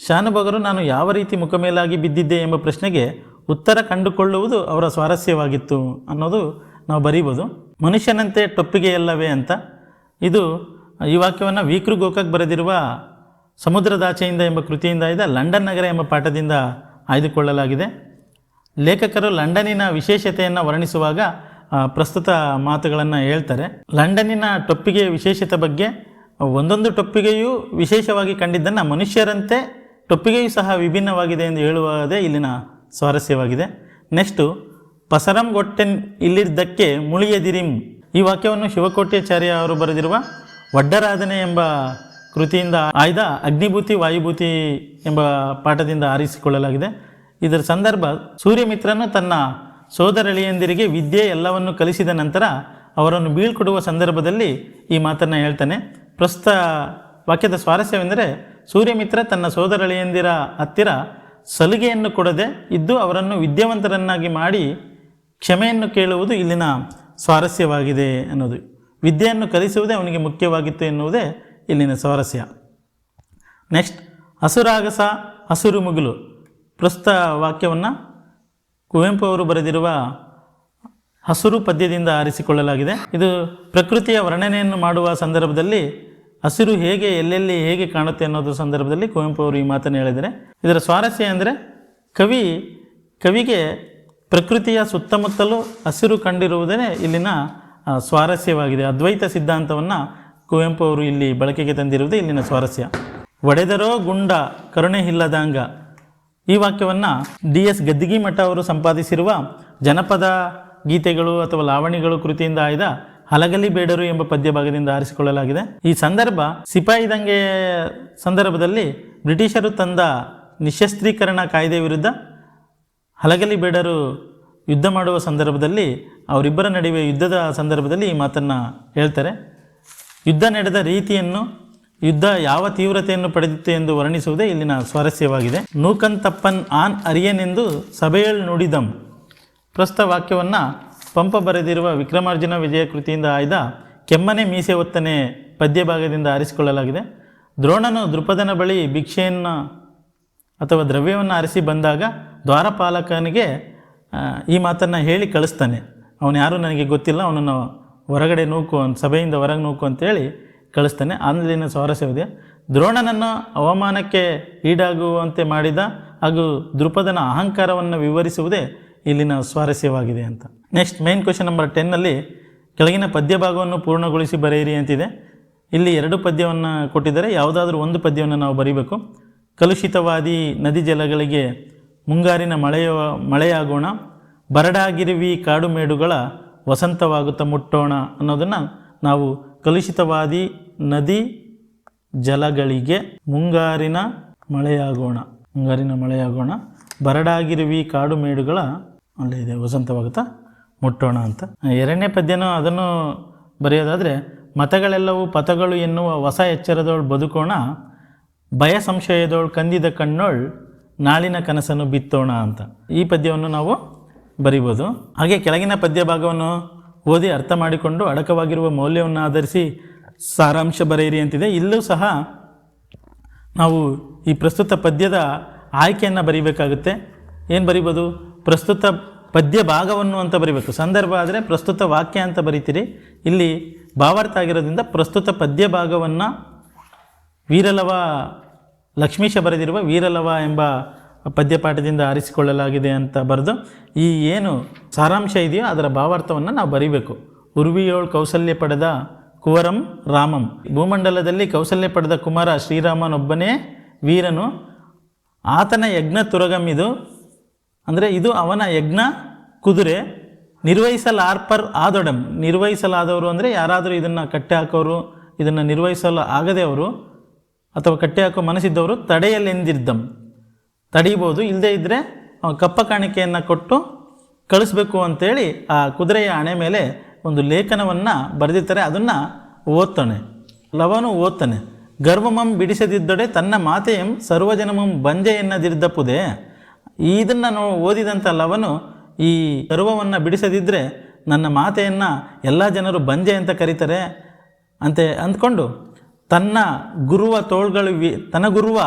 ಶಾನುಭೋಗರು ನಾನು ಯಾವ ರೀತಿ ಮುಖ ಮೇಲಾಗಿ ಬಿದ್ದಿದ್ದೆ ಎಂಬ ಪ್ರಶ್ನೆಗೆ ಉತ್ತರ ಕಂಡುಕೊಳ್ಳುವುದು ಅವರ ಸ್ವಾರಸ್ಯವಾಗಿತ್ತು ಅನ್ನೋದು ನಾವು ಬರೀಬೋದು. ಮನುಷ್ಯನಂತೆ ಟೊಪ್ಪಿಗೆಯಲ್ಲವೇ ಅಂತ. ಇದು ಈ ವಾಕ್ಯವನ್ನು ವೀಕೃ ಗೋಕಾಕ್ ಬರೆದಿರುವ ಸಮುದ್ರದಾಚೆಯಿಂದ ಎಂಬ ಕೃತಿಯಿಂದ ಆಯ್ದ ಲಂಡನ್ ನಗರ ಎಂಬ ಪಾಠದಿಂದ ಆಯ್ದುಕೊಳ್ಳಲಾಗಿದೆ. ಲೇಖಕರು ಲಂಡನಿನ ವಿಶೇಷತೆಯನ್ನು ವರ್ಣಿಸುವಾಗ ಪ್ರಸ್ತುತ ಮಾತುಗಳನ್ನು ಹೇಳ್ತಾರೆ. ಲಂಡನಿನ ಟೊಪ್ಪಿಗೆಯ ವಿಶೇಷತೆ ಬಗ್ಗೆ ಒಂದೊಂದು ಟೊಪ್ಪಿಗೆಯೂ ವಿಶೇಷವಾಗಿ ಕಂಡಿದ್ದನ್ನು ಮನುಷ್ಯರಂತೆ ಟೊಪ್ಪಿಗೆಯೂ ಸಹ ವಿಭಿನ್ನವಾಗಿದೆ ಎಂದು ಹೇಳುವುದೇ ಇಲ್ಲಿನ ಸ್ವಾರಸ್ಯವಾಗಿದೆ. ನೆಕ್ಸ್ಟು ಪಸರಂ ಗೊಟ್ಟೆನ್ ಇಲ್ಲಿದ್ದಕ್ಕೆ ಮುಳಿಯದಿರಿಂ. ಈ ವಾಕ್ಯವನ್ನು ಶಿವಕೋಟ್ಯಾಚಾರ್ಯ ಅವರು ಬರೆದಿರುವ ಒಡ್ಡರಾಧನೆ ಎಂಬ ಕೃತಿಯಿಂದ ಆಯ್ದ ಅಗ್ನಿಭೂತಿ, ವಾಯುಭೂತಿ ಎಂಬ ಪಾಠದಿಂದ ಆರಿಸಿಕೊಳ್ಳಲಾಗಿದೆ. ಇದರ ಸಂದರ್ಭ, ಸೂರ್ಯಮಿತ್ರನು ತನ್ನ ಸೋದರಳಿಯಂದಿರಿಗೆ ವಿದ್ಯೆ ಎಲ್ಲವನ್ನು ಕಲಿಸಿದ ನಂತರ ಅವರನ್ನು ಬೀಳ್ಕೊಡುವ ಸಂದರ್ಭದಲ್ಲಿ ಈ ಮಾತನ್ನು ಹೇಳ್ತಾನೆ. ಪ್ರಸ್ತುತ ವಾಕ್ಯದ ಸ್ವಾರಸ್ಯವೆಂದರೆ, ಸೂರ್ಯಮಿತ್ರ ತನ್ನ ಸೋದರಳಿಯಂದಿರ ಹತ್ತಿರ ಸಲಿಗೆಯನ್ನು ಕೊಡದೆ ಇದ್ದು ಅವರನ್ನು ವಿದ್ಯಾವಂತರನ್ನಾಗಿ ಮಾಡಿ ಕ್ಷಮೆಯನ್ನು ಕೇಳುವುದು ಇಲ್ಲಿನ ಸ್ವಾರಸ್ಯವಾಗಿದೆ ಅನ್ನೋದು. ವಿದ್ಯೆಯನ್ನು ಕಲಿಸುವುದೇ ಅವನಿಗೆ ಮುಖ್ಯವಾಗಿತ್ತು ಎನ್ನುವುದೇ ಇಲ್ಲಿನ ಸ್ವಾರಸ್ಯ. ನೆಕ್ಸ್ಟ್ ಹಸುರಾಗಸ, ಹಸುರು ಮುಗಿಲು. ಪ್ರಸ್ತುತ ವಾಕ್ಯವನ್ನು ಕುವೆಂಪು ಅವರು ಬರೆದಿರುವ ಹಸುರು ಪದ್ಯದಿಂದ ಆರಿಸಿಕೊಳ್ಳಲಾಗಿದೆ. ಇದು ಪ್ರಕೃತಿಯ ವರ್ಣನೆಯನ್ನು ಮಾಡುವ ಸಂದರ್ಭದಲ್ಲಿ ಹಸಿರು ಹೇಗೆ ಎಲ್ಲೆಲ್ಲಿ ಹೇಗೆ ಕಾಣುತ್ತೆ ಅನ್ನೋದು ಸಂದರ್ಭದಲ್ಲಿ ಕುವೆಂಪು ಅವರು ಈ ಮಾತನ್ನು ಹೇಳಿದರೆ ಇದರ ಸ್ವಾರಸ್ಯ ಅಂದರೆ ಕವಿ, ಕವಿಗೆ ಪ್ರಕೃತಿಯ ಸುತ್ತಮುತ್ತಲೂ ಹಸಿರು ಕಂಡಿರುವುದೇ ಇಲ್ಲಿನ ಸ್ವಾರಸ್ಯವಾಗಿದೆ. ಅದ್ವೈತ ಸಿದ್ಧಾಂತವನ್ನು ಕುವೆಂಪು ಅವರು ಇಲ್ಲಿ ಬಳಕೆಗೆ ತಂದಿರುವುದೇ ಇಲ್ಲಿನ ಸ್ವಾರಸ್ಯ. ಒಡೆದರೋ ಗುಂಡ ಕರುಣೆ ಇಲ್ಲದಾಂಗ ಈ ವಾಕ್ಯವನ್ನು ಡಿ ಎಸ್ ಗದ್ದಿಗಿ ಮಠ ಅವರು ಸಂಪಾದಿಸಿರುವ ಜನಪದ ಗೀತೆಗಳು ಅಥವಾ ಲಾವಣಿಗಳು ಕೃತಿಯಿಂದ ಆಯ್ದ ಹಲಗಲಿ ಬೇಡರು ಎಂಬ ಪದ್ಯ ಭಾಗದಿಂದ ಆರಿಸಿಕೊಳ್ಳಲಾಗಿದೆ. ಈ ಸಂದರ್ಭ ಸಿಪಾಯಿ ದಂಗೆ ಸಂದರ್ಭದಲ್ಲಿ ಬ್ರಿಟಿಷರು ತಂದ ನಿಶಸ್ತ್ರೀಕರಣ ಕಾಯ್ದೆ ವಿರುದ್ಧ ಹಲಗಲಿ ಬೇಡರು ಯುದ್ಧ ಮಾಡುವ ಸಂದರ್ಭದಲ್ಲಿ ಅವರಿಬ್ಬರ ನಡುವೆ ಯುದ್ಧದ ಸಂದರ್ಭದಲ್ಲಿ ಈ ಮಾತನ್ನು ಹೇಳ್ತಾರೆ. ಯುದ್ಧ ನಡೆದ ರೀತಿಯನ್ನು, ಯುದ್ಧ ಯಾವ ತೀವ್ರತೆಯನ್ನು ಪಡೆದಿತ್ತು ಎಂದು ವರ್ಣಿಸುವುದೇ ಇಲ್ಲಿನ ಸ್ವಾರಸ್ಯವಾಗಿದೆ. ನೂಕಂತಪ್ಪನ್ ಆನ್ ಅರಿಯನೆಂದು ಸಭೆಯಲ್ಲಿ ನುಡಿದಂ ಪ್ರಸ್ತ ವಾಕ್ಯವನ್ನು ಪಂಪ ಬರೆದಿರುವ ವಿಕ್ರಮಾರ್ಜುನ ವಿಜಯ ಕೃತಿಯಿಂದ ಆಯ್ದ ಕೆಮ್ಮನೆ ಮೀಸೆ ಒತ್ತನೆ ಪದ್ಯ ಭಾಗದಿಂದ ಆರಿಸಿಕೊಳ್ಳಲಾಗಿದೆ. ದ್ರೋಣನು ದೃಪದನ ಬಳಿ ಭಿಕ್ಷೆಯನ್ನು ಅಥವಾ ದ್ರವ್ಯವನ್ನು ಆರಿಸಿ ಬಂದಾಗ ದ್ವಾರಪಾಲಕನಿಗೆ ಈ ಮಾತನ್ನು ಹೇಳಿ ಕಳಿಸ್ತಾನೆ. ಅವನು ಯಾರೂ ನನಗೆ ಗೊತ್ತಿಲ್ಲ, ಅವನನ್ನು ಹೊರಗಡೆ ನೂಕು ಸಭೆಯಿಂದ ಹೊರಗೆ ನೂಕು ಅಂತೇಳಿ ಕಳಿಸ್ತಾನೆ. ಆನಂದಿನ ಸ್ವಾರಸ್ಯವಿದೆ. ದ್ರೋಣನನ್ನು ಅವಮಾನಕ್ಕೆ ಈಡಾಗುವಂತೆ ಮಾಡಿದ ಹಾಗೂ ದೃಪದನ ಅಹಂಕಾರವನ್ನು ವಿವರಿಸುವುದೇ ಇಲ್ಲಿನ ಸ್ವಾರಸ್ಯವಾಗಿದೆ ಅಂತ. ನೆಕ್ಸ್ಟ್ ಮೇನ್ ಕ್ವೆಶನ್ ನಂಬರ್ ಟೆನ್ನಲ್ಲಿ ಕೆಳಗಿನ ಪದ್ಯ ಭಾಗವನ್ನು ಪೂರ್ಣಗೊಳಿಸಿ ಬರೆಯಿರಿ ಅಂತಿದೆ. ಇಲ್ಲಿ ಎರಡು ಪದ್ಯವನ್ನು ಕೊಟ್ಟಿದ್ದಾರೆ. ಯಾವುದಾದ್ರೂ ಒಂದು ಪದ್ಯವನ್ನು ನಾವು ಬರೀಬೇಕು. ಕಲುಷಿತವಾದಿ ನದಿ ಜಲಗಳಿಗೆ ಮುಂಗಾರಿನ ಮಳೆಯ, ಮಳೆಯಾಗೋಣ, ಬರಡಾಗಿರುವಿ ಕಾಡುಮೇಡುಗಳ ವಸಂತವಾಗುತ್ತಾ ಮುಟ್ಟೋಣ ಅನ್ನೋದನ್ನು ನಾವು ಕಲುಷಿತವಾದಿ ನದಿ ಜಲಗಳಿಗೆ ಮುಂಗಾರಿನ ಮಳೆಯಾಗೋಣ ಮುಂಗಾರಿನ ಮಳೆಯಾಗೋಣ, ಬರಡಾಗಿರುವಿ ಕಾಡು ಮೇಡುಗಳ ಅಲ್ಲೇ ಇದೆ, ವಸಂತವಾಗುತ್ತಾ? ಮುಟ್ಟೋಣ ಅಂತ. ಎರಡನೇ ಪದ್ಯನೂ ಅದನ್ನು ಬರೆಯೋದಾದರೆ, ಮತಗಳೆಲ್ಲವೂ ಪಥಗಳು ಎನ್ನುವ ಹೊಸ ಎಚ್ಚರದೋಳು ಬದುಕೋಣ, ಭಯ ಸಂಶಯದೋಳು ಕಂದಿದ ಕಣ್ಣೋಳ್ ನಾಳಿನ ಕನಸನ್ನು ಬಿತ್ತೋಣ ಅಂತ. ಈ ಪದ್ಯವನ್ನು ನಾವು ಬರಿಬೋದು. ಹಾಗೆ ಕೆಳಗಿನ ಪದ್ಯ ಭಾಗವನ್ನು ಓದಿ ಅರ್ಥ ಮಾಡಿಕೊಂಡು ಅಡಕವಾಗಿರುವ ಮೌಲ್ಯವನ್ನು ಆಧರಿಸಿ ಸಾರಾಂಶ ಬರೆಯಿರಿ ಅಂತಿದೆ. ಇಲ್ಲೂ ಸಹ ನಾವು ಈ ಪ್ರಸ್ತುತ ಪದ್ಯದ ಆಯ್ಕೆಯನ್ನು ಬರೀಬೇಕಾಗುತ್ತೆ. ಏನು ಬರಿಬೋದು? ಪ್ರಸ್ತುತ ಪದ್ಯ ಭಾಗವನ್ನು ಅಂತ ಬರಿಬೇಕು. ಸಂದರ್ಭ ಆದರೆ ಪ್ರಸ್ತುತ ವಾಕ್ಯ ಅಂತ ಬರಿತೀರಿ. ಇಲ್ಲಿ ಭಾವಾರ್ಥ ಆಗಿರೋದ್ರಿಂದ ಪ್ರಸ್ತುತ ಪದ್ಯ ಭಾಗವನ್ನು ವೀರಲವ, ಲಕ್ಷ್ಮೀಶ ಬರೆದಿರುವ ವೀರಲವ ಎಂಬ ಪದ್ಯಪಾಠದಿಂದ ಆರಿಸಿಕೊಳ್ಳಲಾಗಿದೆ ಅಂತ ಬರೆದು ಈ ಏನು ಸಾರಾಂಶ ಇದೆಯೋ ಅದರ ಭಾವಾರ್ಥವನ್ನು ನಾವು ಬರಿಬೇಕು. ಉರ್ವಿಯೋಳ್ ಕೌಸಲ್ಯ ಪಡೆದ ಕುವರಂ ರಾಮಂ. ಭೂಮಂಡಲದಲ್ಲಿ ಕೌಸಲ್ಯ ಪಡೆದ ಕುಮಾರ ಶ್ರೀರಾಮನೊಬ್ಬನೇ ವೀರನು. ಆತನ ಯಜ್ಞ ತುರಗಂ ಇದು. ಅಂದರೆ ಇದು ಅವನ ಯಜ್ಞ, ಕುದುರೆ, ನಿರ್ವಹಿಸಲಾರ್ಪರ್ ಆದೊಡಂ. ನಿರ್ವಹಿಸಲಾದವರು ಅಂದರೆ ಯಾರಾದರೂ ಇದನ್ನು ಕಟ್ಟೆ ಹಾಕೋರು, ಇದನ್ನು ನಿರ್ವಹಿಸಲು ಆಗದೆ ಅವರು, ಅಥವಾ ಕಟ್ಟೆ ಹಾಕೋ ಮನಸ್ಸಿದ್ದವರು ತಡೆಯಲೆಂದಿದ್ದಂ. ತಡೀಬೋದು ಇಲ್ಲದೇ ಇದ್ದರೆ ಕಪ್ಪ ಕಾಣಿಕೆಯನ್ನು ಕೊಟ್ಟು ಕಳಿಸ್ಬೇಕು ಅಂತೇಳಿ ಆ ಕುದುರೆಯ ಹಣೆ ಮೇಲೆ ಒಂದು ಲೇಖನವನ್ನು ಬರೆದಿರ್ತಾರೆ, ಅದನ್ನು ಓದ್ತಾನೆ. ಲವನು ಓದ್ತಾನೆ, ಗರ್ವಮಂ ಬಿಡಿಸದಿದ್ದೊಡೆ ತನ್ನ ಮಾತೆಯಂ ಸರ್ವಜನಮಂ ಬಂಜೆ ಎನ್ನದಿರ್ದಪ್ಪುದೆ. ಇದನ್ನು ಓದಿದಂಥ ಲವನು ಈ ಸರ್ವವನ್ನು ಬಿಡಿಸದಿದ್ದರೆ ನನ್ನ ಮಾತೆಯನ್ನು ಎಲ್ಲ ಜನರು ಬಂಜೆ ಅಂತ ಕರೀತಾರೆ ಅಂತೆ ಅಂದ್ಕೊಂಡು ತನ್ನ ಗುರುವ ತೋಳ್ಗಳಿವೆ, ತನ್ನ ಗುರುವ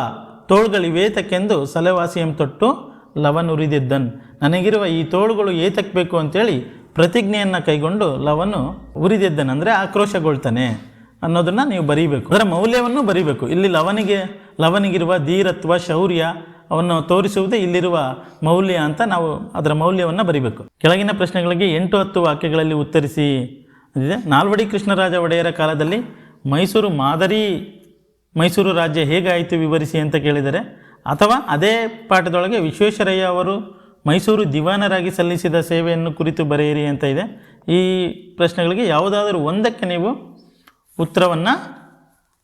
ತೋಳ್ಗಳಿವೇತಕ್ಕೆಂದು ಸಲವಾಸಿಯಂ ತೊಟ್ಟು ಲವನುರಿದಿದ್ದನ್ ನನಗಿರುವ ಈ ತೋಳುಗಳು ಏತಕ್ಕೆ ಬೇಕು ಅಂತೇಳಿ ಪ್ರತಿಜ್ಞೆಯನ್ನು ಕೈಗೊಂಡು ಲವನು ಉರಿದಿದ್ದನ್ ಅಂದರೆ ಆಕ್ರೋಶಗೊಳ್ತಾನೆ ಅನ್ನೋದನ್ನು ನೀವು ಬರೀಬೇಕು. ಅದರ ಮೌಲ್ಯವನ್ನು ಬರೀಬೇಕು. ಇಲ್ಲಿ ಲವನಿಗೆ, ಲವನಿಗಿರುವ ಧೀರತ್ವ, ಶೌರ್ಯ ಅವನ್ನು ತೋರಿಸುವುದೇ ಇಲ್ಲಿರುವ ಮೌಲ್ಯ ಅಂತ ನಾವು ಅದರ ಮೌಲ್ಯವನ್ನು ಬರಿಬೇಕು. ಕೆಳಗಿನ ಪ್ರಶ್ನೆಗಳಿಗೆ ಎಂಟು ಹತ್ತು ವಾಕ್ಯಗಳಲ್ಲಿ ಉತ್ತರಿಸಿ. ಇದೆ ನಾಲ್ವಡಿ ಕೃಷ್ಣರಾಜ ಒಡೆಯರ ಕಾಲದಲ್ಲಿ ಮೈಸೂರು ಮಾದರಿ, ಮೈಸೂರು ರಾಜ್ಯ ಹೇಗಾಯಿತು ವಿವರಿಸಿ ಅಂತ ಕೇಳಿದರೆ, ಅಥವಾ ಅದೇ ಪಾಠದೊಳಗೆ ವಿಶ್ವೇಶ್ವರಯ್ಯ ಅವರು ಮೈಸೂರು ದಿವಾನರಾಗಿ ಸಲ್ಲಿಸಿದ ಸೇವೆಯನ್ನು ಕುರಿತು ಬರೆಯಿರಿ ಅಂತ ಇದೆ. ಈ ಪ್ರಶ್ನೆಗಳಿಗೆ ಯಾವುದಾದರೂ ಒಂದಕ್ಕೆ ನೀವು ಉತ್ತರವನ್ನು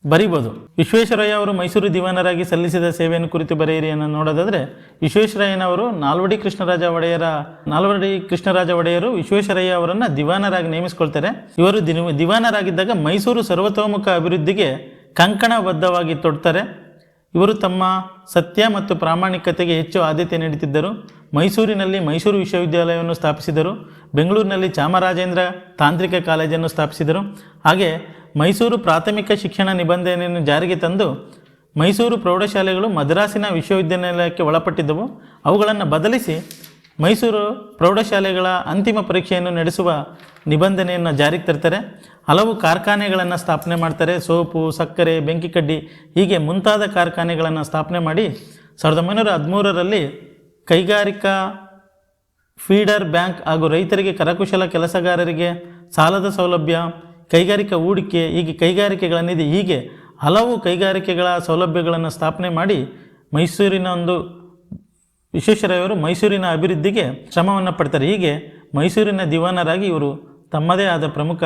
ಬರಿಬೋದು. ವಿಶ್ವೇಶ್ವರಯ್ಯ ಅವರು ಮೈಸೂರು ದಿವಾನರಾಗಿ ಸಲ್ಲಿಸಿದ ಸೇವೆಯನ್ನು ಕುರಿತು ಬರೆಯಿರಿ ಅನ್ನೋ ನೋಡೋದಾದರೆ ವಿಶ್ವೇಶ್ವರಯ್ಯನವರು ನಾಲ್ವಡಿ ಕೃಷ್ಣರಾಜ ಒಡೆಯರ, ನಾಲ್ವಡಿ ಕೃಷ್ಣರಾಜ ಒಡೆಯರು ವಿಶ್ವೇಶ್ವರಯ್ಯ ಅವರನ್ನು ದಿವಾನರಾಗಿ ನೇಮಿಸಿಕೊಳ್ತಾರೆ. ಇವರು ದಿನ, ದಿವಾನರಾಗಿದ್ದಾಗ ಮೈಸೂರು ಸರ್ವತೋಮುಖ ಅಭಿವೃದ್ಧಿಗೆ ಕಂಕಣಬದ್ಧವಾಗಿ ತೊಡ್ತಾರೆ. ಇವರು ತಮ್ಮ ಸತ್ಯ ಮತ್ತು ಪ್ರಾಮಾಣಿಕತೆಗೆ ಹೆಚ್ಚು ಆದ್ಯತೆ ನೀಡುತ್ತಿದ್ದರು. ಮೈಸೂರಿನಲ್ಲಿ ಮೈಸೂರು ವಿಶ್ವವಿದ್ಯಾಲಯವನ್ನು ಸ್ಥಾಪಿಸಿದರು. ಬೆಂಗಳೂರಿನಲ್ಲಿ ಚಾಮರಾಜೇಂದ್ರ ತಾಂತ್ರಿಕ ಕಾಲೇಜನ್ನು ಸ್ಥಾಪಿಸಿದರು. ಹಾಗೆ ಮೈಸೂರು ಪ್ರಾಥಮಿಕ ಶಿಕ್ಷಣ ನಿಬಂಧನೆಯನ್ನು ಜಾರಿಗೆ ತಂದು ಮೈಸೂರು ಪ್ರೌಢಶಾಲೆಗಳು ಮದ್ರಾಸಿನ ವಿಶ್ವವಿದ್ಯಾನಿಲಯಕ್ಕೆ ಒಳಪಟ್ಟಿದ್ದವು. ಅವುಗಳನ್ನು ಬದಲಿಸಿ ಮೈಸೂರು ಪ್ರೌಢಶಾಲೆಗಳ ಅಂತಿಮ ಪರೀಕ್ಷೆಯನ್ನು ನಡೆಸುವ ನಿಬಂಧನೆಯನ್ನು ಜಾರಿಗೆ ತರ್ತಾರೆ. ಹಲವು ಕಾರ್ಖಾನೆಗಳನ್ನು ಸ್ಥಾಪನೆ ಮಾಡ್ತಾರೆ. ಸೋಪು, ಸಕ್ಕರೆ, ಬೆಂಕಿ ಕಡ್ಡಿ ಹೀಗೆ ಮುಂತಾದ ಕಾರ್ಖಾನೆಗಳನ್ನು ಸ್ಥಾಪನೆ ಮಾಡಿ ಸಾವಿರದ ಒಂಬೈನೂರ ಹದಿಮೂರರಲ್ಲಿ ಕೈಗಾರಿಕಾ ಫೀಡರ್ ಬ್ಯಾಂಕ್ ಹಾಗೂ ರೈತರಿಗೆ ಕರಕುಶಲ ಕೆಲಸಗಾರರಿಗೆ ಸಾಲದ ಸೌಲಭ್ಯ ಕೈಗಾರಿಕಾ ಹೂಡಿಕೆ, ಹೀಗೆ ಕೈಗಾರಿಕೆಗಳ ನಿಧಿ ಹೀಗೆ ಹಲವು ಕೈಗಾರಿಕೆಗಳ ಸೌಲಭ್ಯಗಳನ್ನು ಸ್ಥಾಪನೆ ಮಾಡಿ ಮೈಸೂರಿನ ಒಂದು ವಿಶ್ವೇಶ್ವರಯ್ಯವರು ಮೈಸೂರಿನ ಅಭಿವೃದ್ಧಿಗೆ ಶ್ರಮವನ್ನು ಪಡ್ತಾರೆ. ಹೀಗೆ ಮೈಸೂರಿನ ದಿವಾನರಾಗಿ ಇವರು ತಮ್ಮದೇ ಆದ ಪ್ರಮುಖ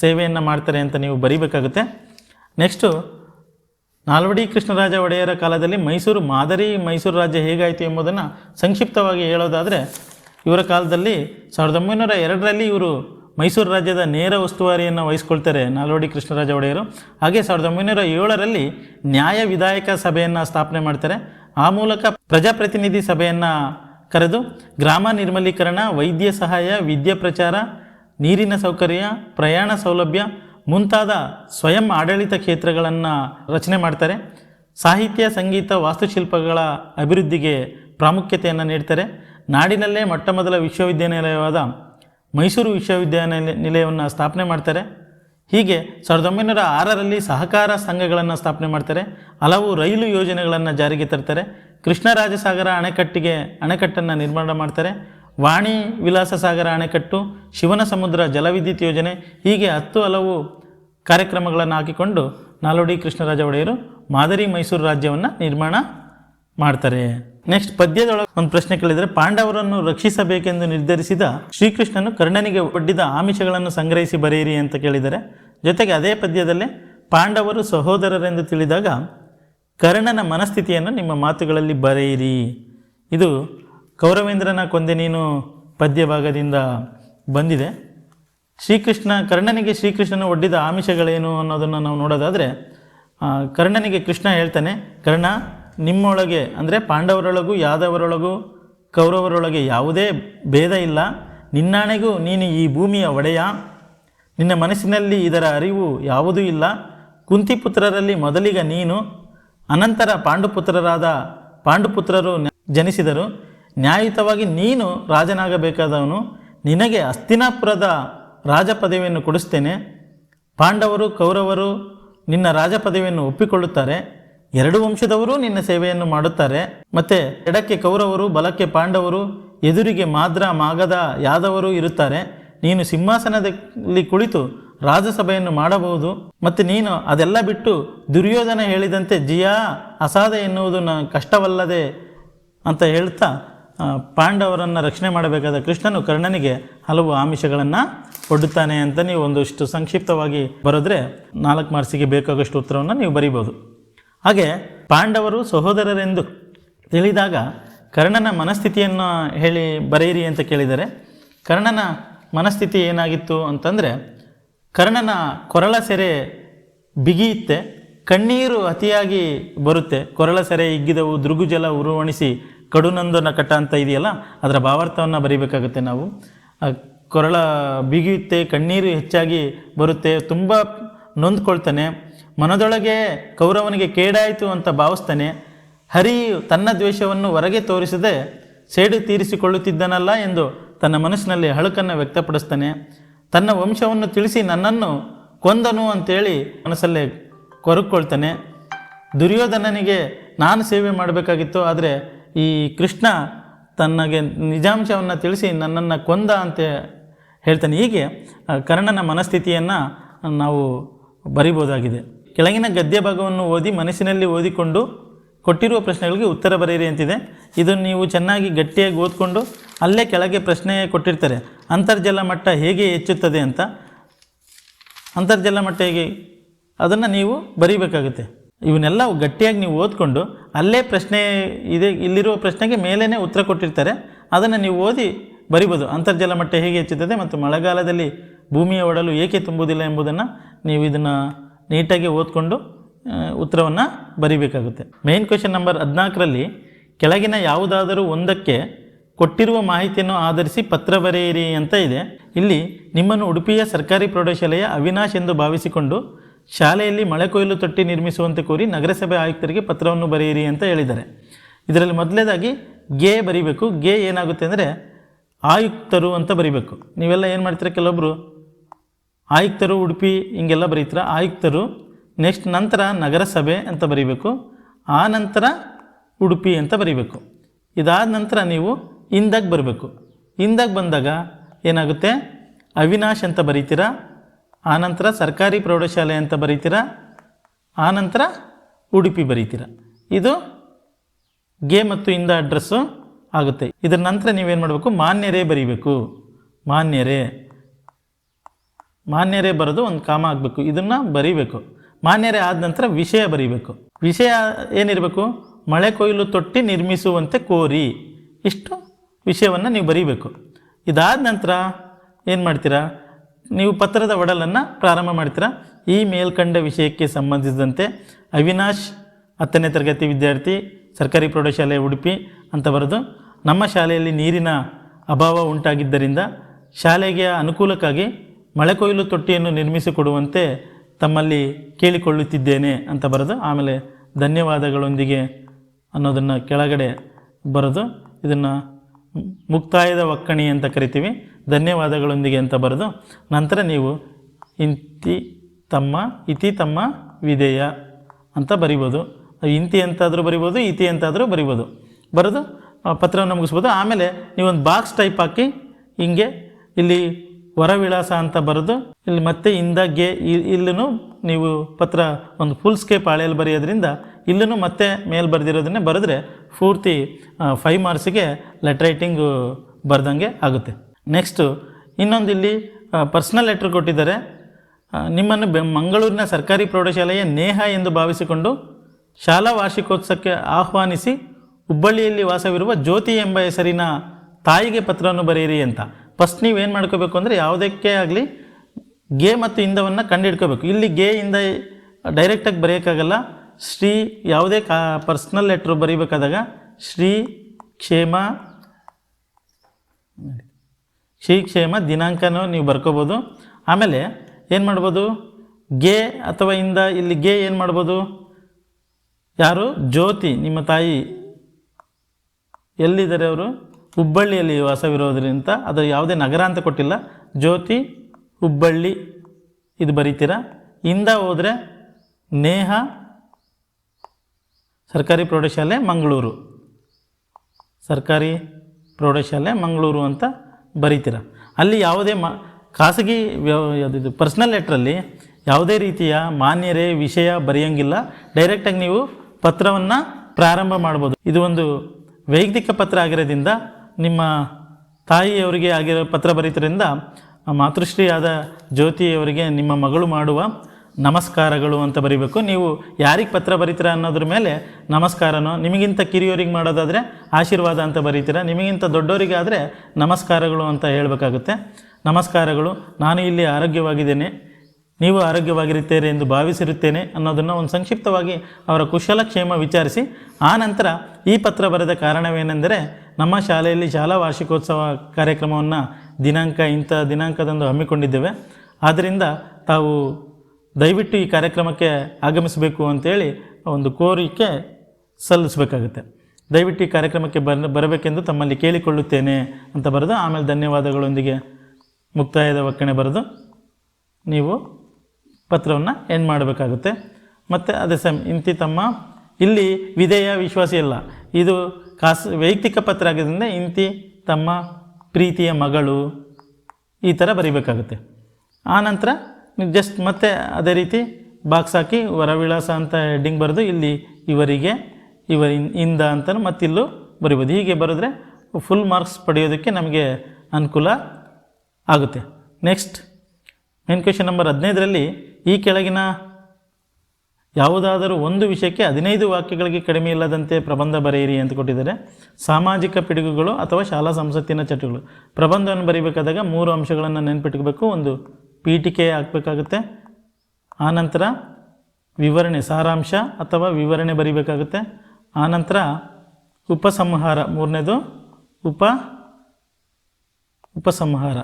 ಸೇವೆಯನ್ನು ಮಾಡ್ತಾರೆ ಅಂತ ನೀವು ಬರೀಬೇಕಾಗುತ್ತೆ. ನೆಕ್ಸ್ಟು ನಾಲ್ವಡಿ ಕೃಷ್ಣರಾಜ ಒಡೆಯರ ಕಾಲದಲ್ಲಿ ಮೈಸೂರು ಮಾದರಿ ಮೈಸೂರು ರಾಜ್ಯ ಹೇಗಾಯಿತು ಎಂಬುದನ್ನು ಸಂಕ್ಷಿಪ್ತವಾಗಿ ಹೇಳೋದಾದರೆ, ಇವರ ಕಾಲದಲ್ಲಿ ಸಾವಿರದ ಒಂಬೈನೂರ ಎರಡರಲ್ಲಿ ಇವರು ಮೈಸೂರು ರಾಜ್ಯದ ನೇರ ಉಸ್ತುವಾರಿಯನ್ನು ವಹಿಸ್ಕೊಳ್ತಾರೆ ನಾಲ್ವಡಿ ಕೃಷ್ಣರಾಜ ಒಡೆಯರು. ಹಾಗೆ ಸಾವಿರದ ಒಂಬೈನೂರ ಏಳರಲ್ಲಿ ನ್ಯಾಯ ವಿಧಾಯಕ ಸಭೆಯನ್ನು ಸ್ಥಾಪನೆ ಮಾಡ್ತಾರೆ. ಆ ಮೂಲಕ ಪ್ರಜಾಪ್ರತಿನಿಧಿ ಸಭೆಯನ್ನು ಕರೆದು ಗ್ರಾಮ ನಿರ್ಮಲೀಕರಣ, ವೈದ್ಯ ಸಹಾಯ, ವಿದ್ಯೆ ಪ್ರಚಾರ, ನೀರಿನ ಸೌಕರ್ಯ, ಪ್ರಯಾಣ ಸೌಲಭ್ಯ ಮುಂತಾದ ಸ್ವಯಂ ಆಡಳಿತ ಕ್ಷೇತ್ರಗಳನ್ನು ರಚನೆ ಮಾಡ್ತಾರೆ. ಸಾಹಿತ್ಯ, ಸಂಗೀತ, ವಾಸ್ತುಶಿಲ್ಪಗಳ ಅಭಿವೃದ್ಧಿಗೆ ಪ್ರಾಮುಖ್ಯತೆಯನ್ನು ನೀಡ್ತಾರೆ. ನಾಡಿನಲ್ಲೇ ಮೊಟ್ಟಮೊದಲ ವಿಶ್ವವಿದ್ಯಾನಿಲಯವಾದ ಮೈಸೂರು ವಿಶ್ವವಿದ್ಯಾನಿಲಯ ನಿಲಯವನ್ನು ಸ್ಥಾಪನೆ ಮಾಡ್ತಾರೆ. ಹೀಗೆ ಸಾವಿರದ ಒಂಬೈನೂರ ಆರರಲ್ಲಿ ಸಹಕಾರ ಸಂಘಗಳನ್ನು ಸ್ಥಾಪನೆ ಮಾಡ್ತಾರೆ. ಹಲವು ರೈಲು ಯೋಜನೆಗಳನ್ನು ಜಾರಿಗೆ ತರ್ತಾರೆ. ಕೃಷ್ಣರಾಜಸಾಗರ ಅಣೆಕಟ್ಟಿಗೆ ಅಣೆಕಟ್ಟನ್ನು ನಿರ್ಮಾಣ ಮಾಡ್ತಾರೆ. ವಾಣಿ ವಿಲಾಸ ಸಾಗರ ಅಣೆಕಟ್ಟು ಶಿವನ ಸಮುದ್ರ ಜಲವಿದ್ಯುತ್ ಯೋಜನೆ, ಹೀಗೆ ಹತ್ತು ಹಲವು ಕಾರ್ಯಕ್ರಮಗಳನ್ನು ಹಾಕಿಕೊಂಡು ನಾಲ್ವಡಿ ಕೃಷ್ಣರಾಜ ಒಡೆಯರು ಮಾದರಿ ಮೈಸೂರು ರಾಜ್ಯವನ್ನು ನಿರ್ಮಾಣ ಮಾಡ್ತಾರೆ. ನೆಕ್ಸ್ಟ್ ಪದ್ಯದೊಳಗೆ ಒಂದು ಪ್ರಶ್ನೆ ಕೇಳಿದರೆ, ಪಾಂಡವರನ್ನು ರಕ್ಷಿಸಬೇಕೆಂದು ನಿರ್ಧರಿಸಿದ ಶ್ರೀಕೃಷ್ಣನು ಕರ್ಣನಿಗೆ ಒಡ್ಡಿದ ಆಮಿಷಗಳನ್ನು ಸಂಗ್ರಹಿಸಿ ಬರೆಯಿರಿ ಅಂತ ಕೇಳಿದರೆ, ಜೊತೆಗೆ ಅದೇ ಪದ್ಯದಲ್ಲೇ, ಪಾಂಡವರು ಸಹೋದರರೆಂದು ತಿಳಿದಾಗ, ಕರ್ಣನ ಮನಸ್ಥಿತಿಯನ್ನು ನಿಮ್ಮ ಮಾತುಗಳಲ್ಲಿ ಬರೆಯಿರಿ. ಇದು ಕೌರವೇಂದ್ರನ ಕೊಂದೆ ನೀನು ಪದ್ಯ ಭಾಗದಿಂದ ಬಂದಿದೆ. ಶ್ರೀಕೃಷ್ಣ, ಕರ್ಣನಿಗೆ ಶ್ರೀಕೃಷ್ಣನು ಒಡ್ಡಿದ ಆಮಿಷಗಳೇನು ಅನ್ನೋದನ್ನು ನಾವು ನೋಡೋದಾದರೆ ಕರ್ಣನಿಗೆ ಕೃಷ್ಣ ಹೇಳ್ತಾನೆ, ಕರ್ಣ ನಿಮ್ಮೊಳಗೆ, ಅಂದರೆ ಪಾಂಡವರೊಳಗೂ, ಯಾದವರೊಳಗೂ, ಕೌರವರೊಳಗೆ ಯಾವುದೇ ಭೇದ ಇಲ್ಲ. ನಿನ್ನಾಣೆಗೂ ನೀನು ಈ ಭೂಮಿಯ ಒಡೆಯ. ನಿನ್ನ ಮನಸ್ಸಿನಲ್ಲಿ ಇದರ ಅರಿವು ಯಾವುದೂ ಇಲ್ಲ. ಕುಂತಿಪುತ್ರರಲ್ಲಿ ಮೊದಲಿಗ ನೀನು. ಅನಂತರ ಪಾಂಡುಪುತ್ರರಾದ ಪಾಂಡುಪುತ್ರರು ಜನಿಸಿದರು. ನ್ಯಾಯಯುತವಾಗಿ ನೀನು ರಾಜನಾಗಬೇಕಾದವನು. ನಿನಗೆ ಅಸ್ತಿನಾಪುರದ ರಾಜ ಪದವಿಯನ್ನು ಕೊಡಿಸ್ತೇನೆ. ಪಾಂಡವರು, ಕೌರವರು ನಿನ್ನ ರಾಜ ಪದವಿಯನ್ನು ಒಪ್ಪಿಕೊಳ್ಳುತ್ತಾರೆ. ಎರಡು ವಂಶದವರು ನಿನ್ನ ಸೇವೆಯನ್ನು ಮಾಡುತ್ತಾರೆ. ಮತ್ತೆ ಎಡಕ್ಕೆ ಕೌರವರು, ಬಲಕ್ಕೆ ಪಾಂಡವರು, ಎದುರಿಗೆ ಮಾದ್ರ ಮಾಗದ ಯಾದವರು ಇರುತ್ತಾರೆ. ನೀನು ಸಿಂಹಾಸನದಲ್ಲಿ ಕುಳಿತು ರಾಜಸಭೆಯನ್ನು ಮಾಡಬಹುದು. ಮತ್ತು ನೀನು ಅದೆಲ್ಲ ಬಿಟ್ಟು ದುರ್ಯೋಧನ ಹೇಳಿದಂತೆ ಜಿಯಾ ಅಸಾಧ ಎನ್ನುವುದು ನ ಕಷ್ಟವಲ್ಲದೆ ಅಂತ ಹೇಳ್ತಾ ಪಾಂಡವರನ್ನು ರಕ್ಷಣೆ ಮಾಡಬೇಕಾದ ಕೃಷ್ಣನು ಕರ್ಣನಿಗೆ ಹಲವು ಆಮಿಷಗಳನ್ನು ಒಡ್ಡುತ್ತಾನೆ ಅಂತ ನೀವು ಒಂದಷ್ಟು ಸಂಕ್ಷಿಪ್ತವಾಗಿ ಬರೆದ್ರೆ ನಾಲ್ಕು ಮಾರ್ಸಿಗೆ ಬೇಕಾಗಷ್ಟು ಉತ್ತರವನ್ನು ನೀವು ಬರಿಬೋದು ಹಾಗೆ ಪಾಂಡವರು ಸಹೋದರರೆಂದು ತಿಳಿದಾಗ ಕರ್ಣನ ಮನಸ್ಥಿತಿಯನ್ನು ಹೇಳಿ ಬರೆಯಿರಿ ಅಂತ ಕೇಳಿದರೆ, ಕರ್ಣನ ಮನಸ್ಥಿತಿ ಏನಾಗಿತ್ತು ಅಂತಂದರೆ, ಕರ್ಣನ ಕೊರಳ ಸೆರೆ ಬಿಗಿಯುತ್ತೆ ಕಣ್ಣೀರು ಅತಿಯಾಗಿ ಬರುತ್ತೆ, ಕೊರಳ ಸೆರೆ ಇಗ್ಗಿದವು ದೃಗುಜಲ ಉರುವಣಿಸಿ ಕಡುನಂದನ ಕಟ್ಟ ಅಂತ ಇದೆಯಲ್ಲ, ಅದರ ಭಾವಾರ್ಥವನ್ನು ಬರೀಬೇಕಾಗುತ್ತೆ ನಾವು. ಕೊರಳ ಬಿಗಿಯುತ್ತೆ ಕಣ್ಣೀರು ಹೆಚ್ಚಾಗಿ ಬರುತ್ತೆ, ತುಂಬ ನೊಂದ್ಕೊಳ್ತಾನೆ ಮನದೊಳಗೆ ಕೌರವನಿಗೆ ಕೇಡಾಯಿತು ಅಂತ ಭಾವಿಸ್ತಾನೆ ಹರಿಯು ತನ್ನ ದ್ವೇಷವನ್ನು ಹೊರಗೆ ತೋರಿಸದೆ ಸೇಡು ತೀರಿಸಿಕೊಳ್ಳುತ್ತಿದ್ದನಲ್ಲ ಎಂದು ತನ್ನ ಮನಸ್ಸಿನಲ್ಲಿ ಹಳುಕನ್ನು ವ್ಯಕ್ತಪಡಿಸ್ತಾನೆ. ತನ್ನ ವಂಶವನ್ನು ತಿಳಿಸಿ ನನ್ನನ್ನು ಕೊಂದನು ಅಂತೇಳಿ ಮನಸ್ಸಲ್ಲೇ ಕೊರಕೊಳ್ತಾನೆ. ದುರ್ಯೋಧನನಿಗೆ ನಾನು ಸೇವೆ ಮಾಡಬೇಕಾಗಿತ್ತು, ಆದರೆ ಈ ಕೃಷ್ಣ ತನ್ನಗೆ ನಿಜಾಂಶವನ್ನು ತಿಳಿಸಿ ನನ್ನನ್ನು ಕೊಂದ ಅಂತ ಹೇಳ್ತಾನೆ. ಹೀಗೆ ಕರ್ಣನ ಮನಸ್ಥಿತಿಯನ್ನು ನಾವು ಬರಿಬೋದಾಗಿದೆ. ಕೆಳಗಿನ ಗದ್ಯ ಭಾಗವನ್ನು ಓದಿ ಮನಸ್ಸಿನಲ್ಲಿ ಓದಿಕೊಂಡು ಕೊಟ್ಟಿರುವ ಪ್ರಶ್ನೆಗಳಿಗೆ ಉತ್ತರ ಬರೆಯಿರಿ ಅಂತಿದೆ. ಇದನ್ನು ನೀವು ಚೆನ್ನಾಗಿ ಗಟ್ಟಿಯಾಗಿ ಓದ್ಕೊಂಡು ಅಲ್ಲೇ ಕೆಳಗೆ ಪ್ರಶ್ನೆ ಕೊಟ್ಟಿರ್ತಾರೆ. ಅಂತರ್ಜಲ ಮಟ್ಟ ಹೇಗೆ ಹೆಚ್ಚುತ್ತದೆ ಅಂತ. ಅಂತರ್ಜಲ ಮಟ್ಟ ಹೇಗೆ? ಅದನ್ನು ನೀವು ಬರೀಬೇಕಾಗುತ್ತೆ. ಇವನ್ನೆಲ್ಲ ಗಟ್ಟಿಯಾಗಿ ನೀವು ಓದ್ಕೊಂಡು ಅಲ್ಲೇ ಪ್ರಶ್ನೆ ಇದೆ, ಇಲ್ಲಿರುವ ಪ್ರಶ್ನೆಗೆ ಮೇಲೇ ಉತ್ತರ ಕೊಟ್ಟಿರ್ತಾರೆ. ಅದನ್ನು ನೀವು ಓದಿ ಬರಿಬೋದು. ಅಂತರ್ಜಲ ಮಟ್ಟ ಹೇಗೆ ಹೆಚ್ಚುತ್ತದೆ ಮತ್ತು ಮಳೆಗಾಲದಲ್ಲಿ ಭೂಮಿಯ ಒಡಲು ಏಕೆ ತುಂಬುವುದಿಲ್ಲ ಎಂಬುದನ್ನು ನೀವು ಇದನ್ನು ನೀಟಾಗಿ ಓದ್ಕೊಂಡು ಉತ್ತರವನ್ನು ಬರಿಬೇಕಾಗುತ್ತೆ. ಮೇನ್ ಕ್ವೆಶನ್ ನಂಬರ್ ಹದಿನಾಲ್ಕರಲ್ಲಿ ಕೆಳಗಿನ ಯಾವುದಾದರೂ ಒಂದಕ್ಕೆ ಕೊಟ್ಟಿರುವ ಮಾಹಿತಿಯನ್ನು ಆಧರಿಸಿ ಪತ್ರ ಬರೆಯಿರಿ ಅಂತ ಇದೆ. ಇಲ್ಲಿ ನಿಮ್ಮನ್ನು ಉಡುಪಿಯ ಸರ್ಕಾರಿ ಪ್ರೌಢಶಾಲೆಯ ಅವಿನಾಶ್ ಎಂದು ಭಾವಿಸಿಕೊಂಡು ಶಾಲೆಯಲ್ಲಿ ಮಳೆ ಕೊಯ್ಲು ತೊಟ್ಟಿ ನಿರ್ಮಿಸುವಂತೆ ಕೋರಿ ನಗರಸಭೆ ಆಯುಕ್ತರಿಗೆ ಪತ್ರವನ್ನು ಬರೆಯಿರಿ ಅಂತ ಹೇಳಿದ್ದಾರೆ. ಇದರಲ್ಲಿ ಮೊದಲೇದಾಗಿ ಗೆ ಬರೀಬೇಕು. ಗೆ ಏನಾಗುತ್ತೆ ಅಂದರೆ ಆಯುಕ್ತರು ಅಂತ ಬರಿಬೇಕು. ನೀವೆಲ್ಲ ಏನು ಮಾಡ್ತೀರಾ? ಕೆಲವೊಬ್ಬರು ಆಯುಕ್ತರು ಉಡುಪಿ ಹಿಂಗೆಲ್ಲ ಬರೀತಾರೆ? ಆಯುಕ್ತರು ನೆಕ್ಸ್ಟ್ ನಂತರ ನಗರಸಭೆ ಅಂತ ಬರೀಬೇಕು. ಆ ನಂತರ ಉಡುಪಿ ಅಂತ ಬರೀಬೇಕು. ಇದಾದ ನಂತರ ನೀವು ಹಿಂದಾಗ ಬರಬೇಕು. ಹಿಂದಾಗ ಬಂದಾಗ ಏನಾಗುತ್ತೆ? ಅವಿನಾಶ್ ಅಂತ ಬರೀತೀರಾ? ಆನಂತರ ಸರ್ಕಾರಿ ಪ್ರೌಢಶಾಲೆ ಅಂತ ಬರೀತೀರಾ? ಆನಂತರ ಉಡುಪಿ ಬರೀತೀರಾ? ಇದು ಗೆ ಮತ್ತು ಇಂದ ಅಡ್ರೆಸ್ಸು ಆಗುತ್ತೆ. ಇದರ ನಂತರ ನೀವೇನು ಮಾಡಬೇಕು? ಮಾನ್ಯರೇ ಬರೀಬೇಕು. ಮಾನ್ಯರೇ. ಮಾನ್ಯರೇ ಬರೋದು ಒಂದು ಕಾಮ ಆಗಬೇಕು. ಇದನ್ನು ಬರೀಬೇಕು. ಮಾನ್ಯರೇ ಆದ ನಂತರ ವಿಷಯ ಬರೀಬೇಕು. ವಿಷಯ ಏನಿರಬೇಕು? ಮಳೆ ಕೊಯ್ಲು ತೊಟ್ಟಿ ನಿರ್ಮಿಸುವಂತೆ ಕೋರಿ. ಇಷ್ಟು ವಿಷಯವನ್ನು ನೀವು ಬರೀಬೇಕು. ಇದಾದ ನಂತರ ಏನು ಮಾಡ್ತೀರಾ? ನೀವು ಪತ್ರದ ಒಡಲನ್ನು ಪ್ರಾರಂಭ ಮಾಡ್ತೀರಾ? ಈ ಮೇಲ್ಕಂಡ ವಿಷಯಕ್ಕೆ ಸಂಬಂಧಿಸಿದಂತೆ ಅವಿನಾಶ್ ಹತ್ತನೇ ತರಗತಿ ವಿದ್ಯಾರ್ಥಿ, ಸರ್ಕಾರಿ ಪ್ರೌಢಶಾಲೆ ಉಡುಪಿ ಅಂತ ಬರೆದು, ನಮ್ಮ ಶಾಲೆಯಲ್ಲಿ ನೀರಿನ ಅಭಾವ ಉಂಟಾಗಿದ್ದರಿಂದ ಶಾಲೆಗೆ ಅನುಕೂಲಕ್ಕಾಗಿ ಮಳೆ ಕೊಯ್ಲು ತೊಟ್ಟಿಯನ್ನು ನಿರ್ಮಿಸಿಕೊಡುವಂತೆ ತಮ್ಮಲ್ಲಿ ಕೇಳಿಕೊಳ್ಳುತ್ತಿದ್ದೇನೆ ಅಂತ ಬರೆದು ಆಮೇಲೆ ಧನ್ಯವಾದಗಳೊಂದಿಗೆ ಅನ್ನೋದನ್ನು ಕೆಳಗಡೆ ಬರೆದು ಇದನ್ನು ಮುಕ್ತಾಯದ ಒಕ್ಕಣಿ ಅಂತ ಕರಿತೀವಿ. ಧನ್ಯವಾದಗಳೊಂದಿಗೆ ಅಂತ ಬರೆದು ನಂತರ ನೀವು ಇಂತಿ ತಮ್ಮ, ಇತಿ ತಮ್ಮ, ವಿಧೇಯ ಅಂತ ಬರಿಬೋದು. ಇಂತಿ ಅಂತಾದರೂ ಬರಿಬೋದು, ಇತಿ ಅಂತಾದರೂ ಬರಿಬೋದು. ಬರೆದು ಪತ್ರವನ್ನು ಮುಗಿಸ್ಬೋದು. ಆಮೇಲೆ ನೀವೊಂದು ಬಾಕ್ಸ್ ಟೈಪ್ ಹಾಕಿ ಹಿಂಗೆ ಇಲ್ಲಿ ಹೊರ ವಿಳಾಸ ಅಂತ ಬರೆದು ಇಲ್ಲಿ ಮತ್ತೆ ಇಂದ ಗೆ ಇಲ್ಲೂ ನೀವು ಪತ್ರ ಒಂದು ಫುಲ್ ಸ್ಕೇಪ್ ಹಾಳೆಯಲ್ಲಿ ಬರೆಯೋದ್ರಿಂದ ಇಲ್ಲೂ ಮತ್ತೆ ಮೇಲ್ ಬರೆದಿರೋದನ್ನೇ ಬರೆದ್ರೆ ಪೂರ್ತಿ ಫೈವ್ ಮಾರ್ಕ್ಸಿಗೆ ಲೆಟರ್ ರೈಟಿಂಗು ಬರೆದಂಗೆ ಆಗುತ್ತೆ. ನೆಕ್ಸ್ಟು ಇನ್ನೊಂದು ಇಲ್ಲಿ ಪರ್ಸ್ನಲ್ ಲೆಟ್ರ್ ಕೊಟ್ಟಿದ್ದಾರೆ. ನಿಮ್ಮನ್ನು ಬೆ, ಮಂಗಳೂರಿನ ಸರ್ಕಾರಿ ಪ್ರೌಢಶಾಲೆಯ ನೇಹ ಎಂದು ಭಾವಿಸಿಕೊಂಡು ಶಾಲಾ ವಾರ್ಷಿಕೋತ್ಸವಕ್ಕೆ ಆಹ್ವಾನಿಸಿ ಹುಬ್ಬಳ್ಳಿಯಲ್ಲಿ ವಾಸವಿರುವ ಜ್ಯೋತಿ ಎಂಬ ಹೆಸರಿನ ತಾಯಿಗೆ ಪತ್ರವನ್ನು ಬರೆಯಿರಿ ಅಂತ. ಫಸ್ಟ್ ಏನು ಮಾಡ್ಕೋಬೇಕು ಅಂದರೆ ಯಾವುದಕ್ಕೆ ಆಗಲಿ ಗೆ ಮತ್ತು ಇಂದವನ್ನು ಕಂಡುಹಿಡ್ಕೋಬೇಕು ಇಲ್ಲಿ ಗೆ, ಇಂದ ಡೈರೆಕ್ಟಾಗಿ ಬರೆಯೋಕ್ಕಾಗಲ್ಲ. ಶ್ರೀ ಯಾವುದೇ ಕಾ ಪರ್ಸ್ನಲ್ ಲೆಟ್ರು ಬರೀಬೇಕಾದಾಗ ಶ್ರೀ ಕ್ಷೇಮ ಶ್ರೀ ಕ್ಷೇಮ ದಿನಾಂಕನೂ ನೀವು ಬರ್ಕೋಬೋದು. ಆಮೇಲೆ ಏನು ಮಾಡ್ಬೋದು? ಗೆ ಅಥವಾ ಇಂದ ಇಲ್ಲಿ ಗೆ ಏನು ಮಾಡ್ಬೋದು? ಯಾರು? ಜ್ಯೋತಿ, ನಿಮ್ಮ ತಾಯಿ ಎಲ್ಲಿದ್ದಾರೆ ಅವರು? ಹುಬ್ಬಳ್ಳಿಯಲ್ಲಿ ವಾಸವಿರೋದ್ರಿಂದ ಅದು ಯಾವುದೇ ನಗರ ಅಂತ ಕೊಟ್ಟಿಲ್ಲ. ಜ್ಯೋತಿ, ಹುಬ್ಬಳ್ಳಿ ಇದು ಬರೀತೀರ? ಇಂದ ಹೋದರೆ ನೇಹ, ಸರ್ಕಾರಿ ಪ್ರೌಢಶಾಲೆ, ಮಂಗಳೂರು. ಸರ್ಕಾರಿ ಪ್ರೌಢಶಾಲೆ, ಮಂಗಳೂರು ಅಂತ ಬರೀತೀರ? ಅಲ್ಲಿ ಯಾವುದೇ ಮ, ಖಾಸಗಿ ವ್ಯವ ಯಾವ್ದಿದು, ಪರ್ಸ್ನಲ್ ಲೆಟ್ರಲ್ಲಿ ಯಾವುದೇ ರೀತಿಯ ಮಾನ್ಯರೇ ವಿಷಯ ಬರೆಯೋಂಗಿಲ್ಲ. ಡೈರೆಕ್ಟಾಗಿ ನೀವು ಪತ್ರವನ್ನು ಪ್ರಾರಂಭ ಮಾಡ್ಬೋದು. ಇದು ಒಂದು ವೈಯಕ್ತಿಕ ಪತ್ರ ಆಗಿರೋದ್ರಿಂದ ನಿಮ್ಮ ತಾಯಿಯವರಿಗೆ ಆಗಿರೋ ಪತ್ರ ಬರೀತರಿಂದ ಮಾತೃಶ್ರೀಯಾದ ಜ್ಯೋತಿಯವರಿಗೆ ನಿಮ್ಮ ಮಗಳು ಮಾಡುವ ನಮಸ್ಕಾರಗಳು ಅಂತ ಬರಿಬೇಕು. ನೀವು ಯಾರಿಗೆ ಪತ್ರ ಬರೀತೀರಾ ಅನ್ನೋದ್ರ ಮೇಲೆ ನಮಸ್ಕಾರನೋ, ನಿಮಗಿಂತ ಕಿರಿಯೋರಿಗೆ ಮಾಡೋದಾದರೆ ಆಶೀರ್ವಾದ ಅಂತ ಬರೀತೀರಾ, ನಿಮಗಿಂತ ದೊಡ್ಡವರಿಗಾದರೆ ನಮಸ್ಕಾರಗಳು ಅಂತ ಹೇಳಬೇಕಾಗುತ್ತೆ. ನಮಸ್ಕಾರಗಳು. ನಾನು ಇಲ್ಲಿ ಆರೋಗ್ಯವಾಗಿದ್ದೇನೆ. ನೀವು ಆರೋಗ್ಯವಾಗಿರುತ್ತೀರಿ ಎಂದು ಭಾವಿಸಿರುತ್ತೇನೆ ಅನ್ನೋದನ್ನು ಒಂದು ಸಂಕ್ಷಿಪ್ತವಾಗಿ ಅವರ ಕುಶಲಕ್ಷೇಮ ವಿಚಾರಿಸಿ. ಆ ನಂತರ ಈ ಪತ್ರ ಬರೆದ ಕಾರಣವೇನೆಂದರೆ, ನಮ್ಮ ಶಾಲೆಯಲ್ಲಿ ಶಾಲಾ ವಾರ್ಷಿಕೋತ್ಸವ ಕಾರ್ಯಕ್ರಮವನ್ನು ದಿನಾಂಕ, ಇಂಥ ದಿನಾಂಕದಂದು ಹಮ್ಮಿಕೊಂಡಿದ್ದೇವೆ. ಆದ್ದರಿಂದ ತಾವು ದಯವಿಟ್ಟು ಈ ಕಾರ್ಯಕ್ರಮಕ್ಕೆ ಆಗಮಿಸಬೇಕು ಅಂತೇಳಿ ಒಂದು ಕೋರಿಕೆ ಸಲ್ಲಿಸಬೇಕಾಗುತ್ತೆ. ದಯವಿಟ್ಟು ಈ ಕಾರ್ಯಕ್ರಮಕ್ಕೆ ಬರ, ಬರಬೇಕೆಂದು ತಮ್ಮಲ್ಲಿ ಕೇಳಿಕೊಳ್ಳುತ್ತೇನೆ ಅಂತ ಬರೆದು ಆಮೇಲೆ ಧನ್ಯವಾದಗಳೊಂದಿಗೆ ಮುಕ್ತಾಯದ ಒಕ್ಕಣೆ ಬರೆದು ನೀವು ಪತ್ರವನ್ನು ಏನು ಮಾಡಬೇಕಾಗುತ್ತೆ. ಮತ್ತು ಅದೇ ಸಮ್ ಇಂತಿ ತಮ್ಮ, ಇಲ್ಲಿ ವಿಧೇಯ ವಿಶ್ವಾಸಿ ಇಲ್ಲ ಇದು ಖಾಸ ವೈಯಕ್ತಿಕ ಪತ್ರ ಆಗಿದ್ದರಿಂದ ಇಂತಿ ತಮ್ಮ ಪ್ರೀತಿಯ ಮಗಳು ಈ ಥರ ಬರೀಬೇಕಾಗುತ್ತೆ. ಆನಂತರ ಜಸ್ಟ್ ಮತ್ತೆ ಅದೇ ರೀತಿ ಬಾಕ್ಸ್ ಹಾಕಿ ವರವಿಳಾಸ ಅಂತ ಹೆಡ್ಡಿಂಗ್ ಬರೆದು ಇಲ್ಲಿ ಇವರಿಗೆ, ಇವರಿ ಇಂದ ಅಂತ ಮತ್ತಿಲ್ಲೂ ಬರಿಬೋದು. ಹೀಗೆ ಬರೆದ್ರೆ ಫುಲ್ ಮಾರ್ಕ್ಸ್ ಪಡೆಯೋದಕ್ಕೆ ನಮಗೆ ಅನುಕೂಲ ಆಗುತ್ತೆ. ನೆಕ್ಸ್ಟ್ ಮೇನ್ ಕ್ವೆಶನ್ ನಂಬರ್ ಹದಿನೈದರಲ್ಲಿ ಈ ಕೆಳಗಿನ ಯಾವುದಾದರೂ ಒಂದು ವಿಷಯಕ್ಕೆ ಹದಿನೈದು ವಾಕ್ಯಗಳಿಗೆ ಕಡಿಮೆ ಇಲ್ಲದಂತೆ ಪ್ರಬಂಧ ಬರೆಯಿರಿ ಅಂತ ಕೊಟ್ಟಿದ್ದಾರೆ. ಸಾಮಾಜಿಕ ಪಿಡುಗುಗಳು ಅಥವಾ ಶಾಲಾ ಸಂಸತ್ತಿನ ಚಟುಗಳು. ಪ್ರಬಂಧವನ್ನು ಬರೀಬೇಕಾದಾಗ ಮೂರು ಅಂಶಗಳನ್ನು ನೆನ್ಪಿಟ್ಕೋಬೇಕು. ಒಂದು ಪೀಠಿಕೆ ಹಾಕಬೇಕಾಗುತ್ತೆ. ಆನಂತರ ವಿವರಣೆ, ಸಾರಾಂಶ ಅಥವಾ ವಿವರಣೆ ಬರೀಬೇಕಾಗುತ್ತೆ. ಆನಂತರ ಉಪಸಂಹಾರ, ಮೂರನೇದು ಉಪ ಉಪಸಂಹಾರ.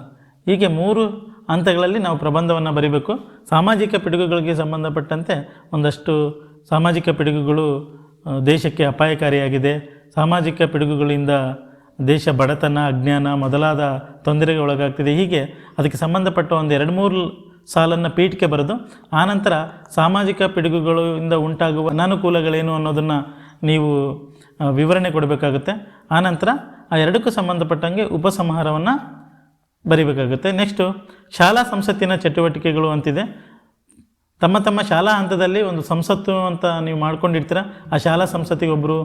ಹೀಗೆ ಮೂರು ಹಂತಗಳಲ್ಲಿ ನಾವು ಪ್ರಬಂಧವನ್ನು ಬರೀಬೇಕು. ಸಾಮಾಜಿಕ ಪಿಡುಗುಗಳಿಗೆ ಸಂಬಂಧಪಟ್ಟಂತೆ ಒಂದಷ್ಟು ಸಾಮಾಜಿಕ ಪಿಡುಗುಗಳು ದೇಶಕ್ಕೆ ಅಪಾಯಕಾರಿಯಾಗಿದೆ. ಸಾಮಾಜಿಕ ಪಿಡುಗುಗಳಿಂದ ದೇಶ ಬಡತನ, ಅಜ್ಞಾನ ಮೊದಲಾದ ತೊಂದರೆಗೆ ಒಳಗಾಗ್ತಿದೆ. ಹೀಗೆ ಅದಕ್ಕೆ ಸಂಬಂಧಪಟ್ಟ ಒಂದು ಎರಡು ಮೂರು ಸಾಲನ್ನು ಪೀಠಕ್ಕೆ ಬರೆದು ಆನಂತರ ಸಾಮಾಜಿಕ ಪಿಡುಗುಗಳಿಂದ ಉಂಟಾಗುವ ಅನಾನುಕೂಲಗಳೇನು ಅನ್ನೋದನ್ನು ನೀವು ವಿವರಣೆ ಕೊಡಬೇಕಾಗುತ್ತೆ. ಆನಂತರ ಆ ಎರಡಕ್ಕೂ ಸಂಬಂಧಪಟ್ಟಂಗೆ ಉಪಸಂಹಾರವನ್ನು ಬರಿಬೇಕಾಗುತ್ತೆ. ನೆಕ್ಸ್ಟು ಶಾಲಾ ಸಂಸತ್ತಿನ ಚಟುವಟಿಕೆಗಳು ಅಂತಿದೆ. ತಮ್ಮ ತಮ್ಮ ಶಾಲಾ ಹಂತದಲ್ಲಿ ಒಂದು ಸಂಸತ್ತು ಅಂತ ನೀವು ಮಾಡ್ಕೊಂಡಿರ್ತೀರ? ಆ ಶಾಲಾ ಸಂಸತ್ತಿಗೆ ಒಬ್ಬರು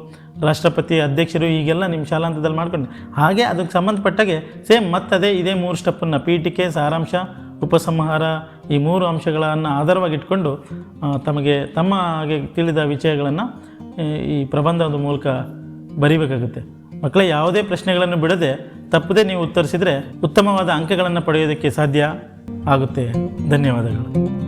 ರಾಷ್ಟ್ರಪತಿ ಅಧ್ಯಕ್ಷರು ಈಗೆಲ್ಲ ನಿಮ್ಮ ಶಾಲಾ ಹಂತದಲ್ಲಿ ಮಾಡ್ಕೊಂಡು ಹಾಗೆ ಅದಕ್ಕೆ ಸಂಬಂಧಪಟ್ಟಾಗೆ ಸೇಮ್ ಮತ್ತದೇ ಇದೇ ಮೂರು ಸ್ಟೆಪ್ಪನ್ನು ಪೀಠಿಕೆ, ಸಾರಾಂಶ, ಉಪಸಂಹಾರ ಈ ಮೂರು ಅಂಶಗಳನ್ನು ಆಧಾರವಾಗಿಟ್ಕೊಂಡು ತಮಗೆ ತಮ್ಮ ಹಾಗೆ ತಿಳಿದ ವಿಷಯಗಳನ್ನು, ಈ ಪ್ರಬಂಧದ ಮೂಲಕ ಬರಿಬೇಕಾಗುತ್ತೆ. ಮಕ್ಕಳ, ಯಾವುದೇ ಪ್ರಶ್ನೆಗಳನ್ನು ಬಿಡದೆ ತಪ್ಪದೇ ನೀವು ಉತ್ತರಿಸಿದರೆ ಉತ್ತಮವಾದ ಅಂಕಗಳನ್ನು ಪಡೆಯೋದಕ್ಕೆ ಸಾಧ್ಯ ಆಗುತ್ತೆ. ಧನ್ಯವಾದಗಳು.